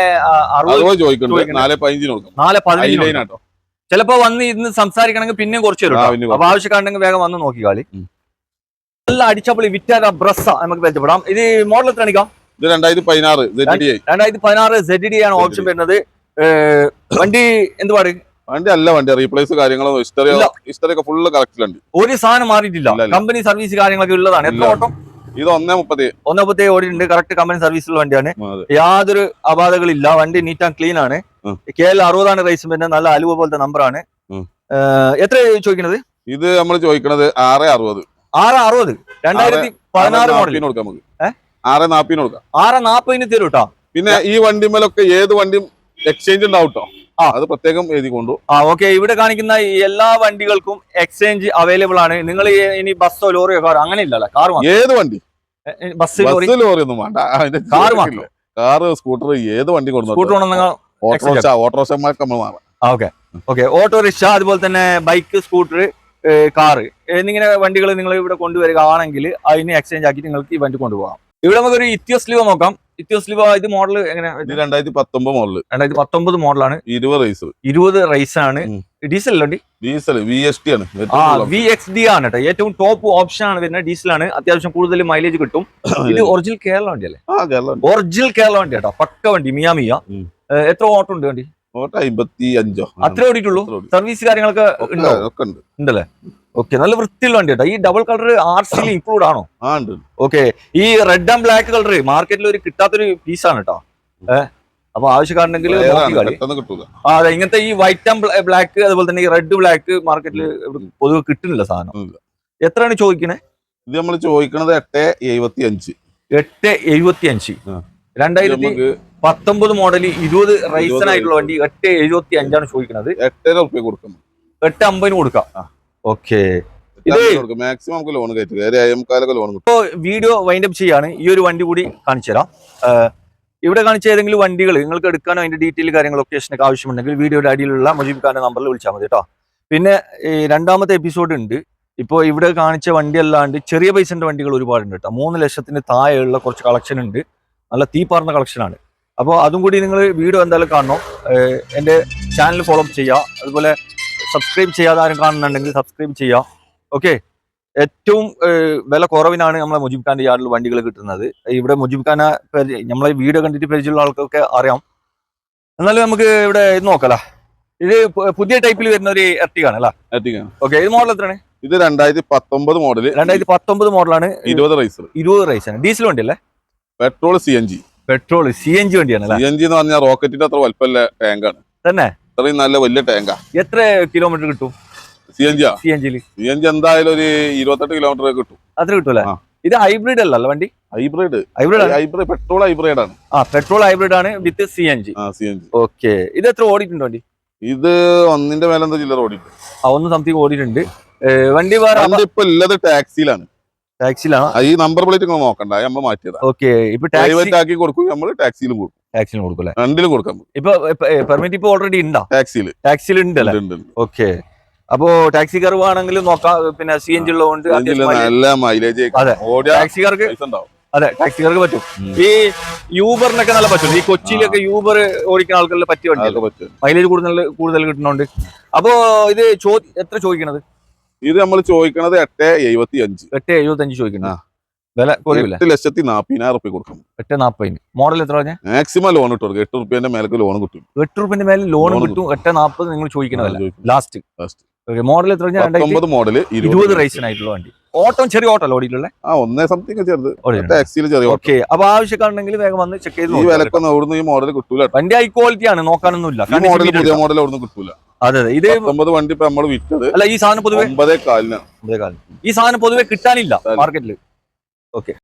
Speaker 2: അറുപത്
Speaker 1: ചോദിക്കുന്നുണ്ട്. നാല് പതിനഞ്ചിന് കൊടുക്കാം.
Speaker 2: നാല് ചിലപ്പോ വന്ന് ഇന്ന് സംസാരിക്കണമെങ്കിൽ പിന്നെയും കുറച്ച് തരും അപ്പൊ ആവശ്യക്കാരുണ്ടെങ്കിൽ വേഗം വന്ന് നോക്കിക്കാളി
Speaker 1: ഉം.
Speaker 2: നല്ല അടിച്ചപ്പോൾ വിറ്റാര ബ്രസ്സ നമുക്ക് പരിചയപ്പെടാം. ഇത് മോഡൽ എത്ര അണിക്കാം?
Speaker 1: ഇത് രണ്ടായിരത്തി പതിനാറ് സെഡ് ഡി
Speaker 2: രണ്ടായിരത്തി പതിനാറ് സെഡ് ഡി ആണ് ഓപ്ഷൻ വരുന്നത്. വണ്ടി എന്ത് പാട്?
Speaker 1: വണ്ടി അല്ല വണ്ടി റീപ്ലേസ് കാര്യങ്ങളൊന്നും ഹിസ്റ്ററി
Speaker 2: ഇല്ല.
Speaker 1: ഹിസ്റ്ററി ഒക്കെ ഫുള്ള് കറക്റ്റിലുണ്ട്
Speaker 2: ഒരു സാധനം മാറിയിട്ടില്ല. കമ്പനി സർവീസ് കാര്യങ്ങളൊക്കെ ഉള്ളതാണ്. എത്ര ഓട്ടം?
Speaker 1: ഇത് ഒന്നേ മുപ്പത്തി
Speaker 2: ഓടി ഓടിയിട്ടുണ്ട്. കറക്റ്റ് കമ്പനി സർവീസുള്ള വണ്ടിയാണ്. യാതൊരു അപാധകളില്ല. വണ്ടി നീറ്റ് ആൻഡ് ക്ലീൻ ആണ്. കെ എൽ അറുപതാണ് റേസ് പിന്നെ നല്ല അലുവ പോലത്തെ നമ്പറാണ്
Speaker 1: ആണ്.
Speaker 2: എത്ര ചോദിക്കുന്നത്
Speaker 1: ഇത് നമ്മൾ ചോദിക്കണത് ആറ് അറുപത്.
Speaker 2: ആറ് അറുപത്. രണ്ടായിരത്തി പതിനാറ് മോഡൽ
Speaker 1: കൊടുക്കാം നമുക്ക്? ആറ് നാപ്പിന് കൊടുക്കാം.
Speaker 2: ആറ് നാപ്പതിന് തരും കേട്ടോ
Speaker 1: പിന്നെ ഈ വണ്ടിമേലൊക്കെ ഏത് വണ്ടിയും എക്സ്ചേഞ്ച് ഉണ്ടാവും കേട്ടോ. അത് പ്രത്യേകം എഴുതി കൊണ്ടു.
Speaker 2: ആ ഓക്കെ ഇവിടെ കാണിക്കുന്ന എല്ലാ വണ്ടികൾക്കും എക്സ്ചേഞ്ച് അവൈലബിൾ ആണ്. നിങ്ങൾ ഇനി ബസ്സോ ലോറിയോ കാറോ അങ്ങനെ ഇല്ലല്ലോ. കാർ
Speaker 1: ഏത് വണ്ടി?
Speaker 2: Bus lorry
Speaker 1: bus lorry? ഒന്നും വേണ്ട. അതിന്റെ
Speaker 2: കാറ്
Speaker 1: ചോദിക്കില്ല. കാറ് സ്കൂട്ടർ ഏത് വണ്ടി
Speaker 2: സ്കൂട്ടർ
Speaker 1: കൊടുത്തു
Speaker 2: ഉണ്ടെന്ന്
Speaker 1: ഓട്ടോറിക്ഷ ഓട്ടോറിക്ഷമാർക്ക് നമ്മൾ മാറാം
Speaker 2: ഓക്കെ ഓക്കെ ഓട്ടോറിക്ഷ അതുപോലെ തന്നെ ബൈക്ക് സ്കൂട്ടർ കാറ് എന്നിങ്ങനെ വണ്ടികൾ നിങ്ങൾ ഇവിടെ കൊണ്ടുവരികയാണെങ്കിൽ അതിന് എക്സ്ചേഞ്ച് ആക്കി നിങ്ങൾക്ക് ഈ വണ്ടി കൊണ്ടുപോകാം. ഇവിടെ നമുക്കൊരു ഇത്യോസ് ലിവ നോക്കാം. ഇത്യോസ് ലിവ ഇത് മോഡൽ എങ്ങനെ
Speaker 1: രണ്ടായിരത്തി പത്തൊമ്പത് മോഡൽ
Speaker 2: രണ്ടായിരത്തി പത്തൊമ്പത് മോഡലാണ്
Speaker 1: ഇരുപത് റൈസ്
Speaker 2: ഇരുപത് റൈസ് ആണ്. ഡീസൽ അല്ലേ
Speaker 1: ഡീസൽ വി എസ് ടി ആണ്.
Speaker 2: വി എക്സ് ഡി ആണ് കേട്ടോ ഏറ്റവും ടോപ്പ് ഓപ്ഷൻ ആണ് വരുന്നത് ഡീസൽ ആണ്. അത്യാവശ്യം കൂടുതൽ മൈലേജ് കിട്ടും. [coughs] ഇത് ഒറിജിനൽ കേരള വണ്ടി അല്ലേ? ഒറിജിനൽ കേരള വണ്ടി. കേട്ടോ പക്ക വണ്ടി മിയാ മിയ. എത്ര ഓട്ടം ഉണ്ട് വണ്ടി?
Speaker 1: ഓട്ടോ അമ്പത്തി അഞ്ചോ
Speaker 2: അത്ര ഓടിയിട്ടുള്ളൂ സർവീസ് കാര്യങ്ങളൊക്കെ ഉണ്ടോ?
Speaker 1: ഉണ്ട്.
Speaker 2: ഉണ്ടല്ലേ? ഓക്കെ നല്ല വൃത്തിയുള്ള വണ്ടി കേട്ടോ ഈ ഡബിൾ കളർ ആർ സിയിൽ ഇൻക്ലൂഡ് ആണോ? ഓക്കെ ഈ റെഡ് ആൻഡ് ബ്ലാക്ക് കളർ മാർക്കറ്റിൽ ഒരു കിട്ടാത്തൊരു പീസാണ് കേട്ടോ ഏഹ് അപ്പൊ ആവശ്യക്കാരുണ്ടെങ്കിൽ
Speaker 1: ആണ്,
Speaker 2: ആ അതെ ഇങ്ങനത്തെ ഈ വൈറ്റ് ആൻഡ് ബ്ലാക്ക് അതുപോലെ തന്നെ ഈ റെഡ് ബ്ലാക്ക് മാർക്കറ്റിൽ പൊതുവെ കിട്ടുന്നില്ല സാധനം. എത്രയാണ് ചോദിക്കണേ?
Speaker 1: ഇത് നമ്മൾ ചോദിക്കണത് എട്ട് എഴുപത്തി അഞ്ച്
Speaker 2: എട്ട് എഴുപത്തി അഞ്ച്. രണ്ടായിരത്തി പത്തൊമ്പത് മോഡൽ ഇരുപത് റൈസൺ ആയിട്ടുള്ള വണ്ടി എട്ട് എഴുപത്തി അഞ്ചാണ് ചോദിക്കുന്നത്
Speaker 1: എട്ടര റുപ്യ
Speaker 2: എട്ട് അമ്പതിന് കൊടുക്കാം. ഓക്കെ. ഇത്
Speaker 1: മാക്സിമം നമുക്ക് loan loan
Speaker 2: video wind up ചെയ്യാണ്. ഈ ഒരു വണ്ടി കൂടി കാണിച്ചു തരാം. ഇവിടെ കാണിച്ച ഏതെങ്കിലും വണ്ടികൾ നിങ്ങൾക്ക് എടുക്കാനോ അതിന്റെ ഡീറ്റെയിൽ കാര്യങ്ങൾ ലൊക്കേഷനൊക്കെ ആവശ്യമുണ്ടെങ്കിൽ വീഡിയോയുടെ അടിയിലുള്ള മുജീബ് ഖാന്റെ നമ്പറിൽ വിളിച്ചാൽ മതി കേട്ടോ പിന്നെ ഈ രണ്ടാമത്തെ എപ്പിസോഡ് ഉണ്ട്. ഇപ്പോൾ ഇവിടെ കാണിച്ച വണ്ടി അല്ലാണ്ട് ചെറിയ പൈസന്റെ വണ്ടികൾ ഒരുപാടുണ്ട് കേട്ടോ മൂന്ന് ലക്ഷത്തിന് താഴെയുള്ള കുറച്ച് കളക്ഷൻ ഉണ്ട്. നല്ല തീ പറഞ്ഞ കളക്ഷനാണ് അപ്പോൾ അതും കൂടി നിങ്ങൾ വീഡിയോ എന്തായാലും കാണണം. എന്റെ ചാനൽ ഫോളോ അപ്പ് ചെയ്യുക അതുപോലെ സബ്സ്ക്രൈബ് ചെയ്യാതെ ആരും കാണുന്നുണ്ടെങ്കിൽ സബ്സ്ക്രൈബ് ചെയ്യുക ഓക്കെ ഏറ്റവും വില കുറവിനാണ് നമ്മളെ മുജീബ് ഖാന്റെ യാർഡിൽ വണ്ടികൾ കിട്ടുന്നത്. ഇവിടെ മുജീബ് ഖാനെ പരി- നമ്മളെ വീഡിയോ കണ്ടിട്ട് പരിചയമുള്ള ആൾക്കൊക്കെ അറിയാം. എന്നാലും നമുക്ക് ഇവിടെ ഇത് നോക്കല. ഇത് പുതിയ ടൈപ്പിൽ വരുന്ന ഒരു എർട്ടിക്കാണ് അല്ല?
Speaker 1: എത്തിക്കാണ്
Speaker 2: ഓക്കെ ഇത് മോഡൽ എത്രയാണ്?
Speaker 1: ഇത് രണ്ടായിരത്തി പത്തൊമ്പത് മോഡൽ
Speaker 2: രണ്ടായിരത്തി പത്തൊമ്പത് മോഡലാണ്
Speaker 1: ഇരുപത് റൈസ്
Speaker 2: ഇരുപത് റൈസാണ് ഡീസൽ വണ്ടി അല്ലേ?
Speaker 1: Petrol C N G
Speaker 2: petrol C N G വണ്ടിയാണ്
Speaker 1: സി എൻ ജി എന്ന് പറഞ്ഞാൽ റോക്കറ്റിന്റെ അത്ര വലുപ്പമല്ല ടാങ്കാണ്
Speaker 2: തന്നെ?
Speaker 1: അത്രയും നല്ല വലിയ ടാങ്കാ
Speaker 2: എത്ര കിലോമീറ്റർ കിട്ടും?
Speaker 1: C N G
Speaker 2: C N ജിയിൽ
Speaker 1: സി എൻ ജി എന്തായാലും ഒരു ഇരുപത്തെട്ട് കിലോമീറ്റർ കിട്ടും.
Speaker 2: അത്ര കിട്ടൂലേ?
Speaker 1: അല്ലേ
Speaker 2: ഇത് ഹൈബ്രിഡ് അല്ലല്ലോ വണ്ടി?
Speaker 1: Hybrid
Speaker 2: hybrid
Speaker 1: hybrid petrol hybrid ആണ്.
Speaker 2: ആ പെട്രോൾ ഹൈബ്രിഡ് ആണ് വിത്ത് സി എൻ ജി
Speaker 1: ആ സി എൻ ജി
Speaker 2: ഓക്കെ ഇത് എത്ര ഓടിയിട്ടുണ്ട് വണ്ടി?
Speaker 1: ഇത് ഒന്നിന്റെ മേലെ എന്താ ചില്ലറ ഓടിയിട്ട്
Speaker 2: ആ ഒന്ന് സംതിങ് ഓടിയിട്ടുണ്ട്. വണ്ടി വേറെ
Speaker 1: ഇപ്പൊ ഉള്ളത് ടാക്സിയിലാണ് ടാക്സിയിലാണ് ഈ നമ്പർ പ്ലേറ്റ് നിങ്ങൾ നോക്കണ്ട നമ്മൾ മാറ്റിയതാ.
Speaker 2: ഓക്കെ ഇപ്പൊ ടാക്സി
Speaker 1: പ്രൈവറ്റ് ആക്കി കൊടുക്കും നമ്മൾ ടാക്സിയിലും കൊടുക്കും.
Speaker 2: ടാക്സിന് കൊടുക്കും അല്ലേ
Speaker 1: രണ്ടിലും കൊടുക്കാം
Speaker 2: ഇപ്പൊ പെർമിറ്റ് ഇപ്പൊ ഓൾറെഡി ഉണ്ടോ
Speaker 1: ടാക്സിയിൽ
Speaker 2: ടാക്സിയിൽ ഉണ്ട് അല്ലേ ഓക്കെ അപ്പോ ടാക്സി കാർ വേണമെങ്കിൽ നോക്കാം. പിന്നെ സി എൻ ജി ഉള്ളതുകൊണ്ട്
Speaker 1: നല്ല മൈലേജ്
Speaker 2: അതെ.
Speaker 1: ടാക്സി
Speaker 2: ടാക്സിക്കാർക്ക് അതെ ടാക്സിക്കാർക്ക് പറ്റും. ഈ യൂബറിനൊക്കെ നല്ല പറ്റും. ഈ കൊച്ചിയിലൊക്കെ യൂബർ ഓടിക്കുന്ന ആൾക്കാരിൽ പറ്റിയ
Speaker 1: വണ്ടിയൊക്കെ പറ്റും.
Speaker 2: മൈലേജ് കൂടുതൽ കൂടുതൽ കിട്ടുന്നുണ്ട്. അപ്പോ ഇത് എത്ര ചോദിക്കണത്?
Speaker 1: ഇത് നമ്മൾ ചോദിക്കണത് എട്ട് എഴുപത്തി അഞ്ച്
Speaker 2: എട്ട് എഴുപത്തി അഞ്ച്
Speaker 1: ആ.
Speaker 2: വില കുറയില്ല
Speaker 1: എട്ട് ലക്ഷത്തി നാപ്പതിനായിരം റുപ്യ കൊടുക്കും.
Speaker 2: എട്ട് നാപ്പതിന്. മോഡൽ എത്ര പറഞ്ഞാൽ
Speaker 1: മാക്സിമം ലോൺ കിട്ടും എട്ട് റുപ്യന്റെ മേലേക്ക് ലോൺ കിട്ടും.
Speaker 2: എട്ട് റുപ്യന്റെ മേലെ ലോൺ കിട്ടും. എട്ട് നാപ്പത് നിങ്ങൾ ചോദിക്കണതല്ല.
Speaker 1: ചോദിക്കും.
Speaker 2: ലാസ്റ്റ് മോഡൽ എത്ര പറഞ്ഞാൽ
Speaker 1: മോഡൽ
Speaker 2: ഇരുപത് റേസിനായിട്ടുള്ള വണ്ടി. ഓട്ടം ചെറിയ ഓട്ടോ ഓടിയിട്ടുള്ള?
Speaker 1: ആ ഒന്നേ സംതിങ് ചെറുത്.
Speaker 2: ഓടിയിട്ടുണ്ട്.
Speaker 1: ടാക്സിയിൽ ചെറിയ ഓട്ടം.
Speaker 2: ഓക്കെ അപ്പൊ ആവശ്യക്കാരുണ്ടെങ്കിൽ വേഗം വന്ന് ചെക്ക് ചെയ്ത്
Speaker 1: ഈ
Speaker 2: നോക്കാം.
Speaker 1: വിലക്കൊന്നും അവിടുന്ന് ഈ മോഡൽ കിട്ടൂല
Speaker 2: വണ്ടി ഹൈ ക്വാളിറ്റി ആണ് നോക്കാനൊന്നുമില്ല.
Speaker 1: ഇല്ല മോഡൽ
Speaker 2: കണ്ടിട്ട്
Speaker 1: പുതിയ മോഡൽ അവിടുന്ന് കിട്ടൂല.
Speaker 2: അതെ അതെ ഇത്
Speaker 1: പത്തൊമ്പത് വണ്ടി ഇപ്പൊ നമ്മൾ വിറ്റത്
Speaker 2: അല്ല ഈ സാധനം പൊതുവെ
Speaker 1: ഒമ്പതേ കാലിനാണ്
Speaker 2: ഈ സാധനം പൊതുവെ കിട്ടാനില്ല മാർക്കറ്റിൽ ഓക്കെ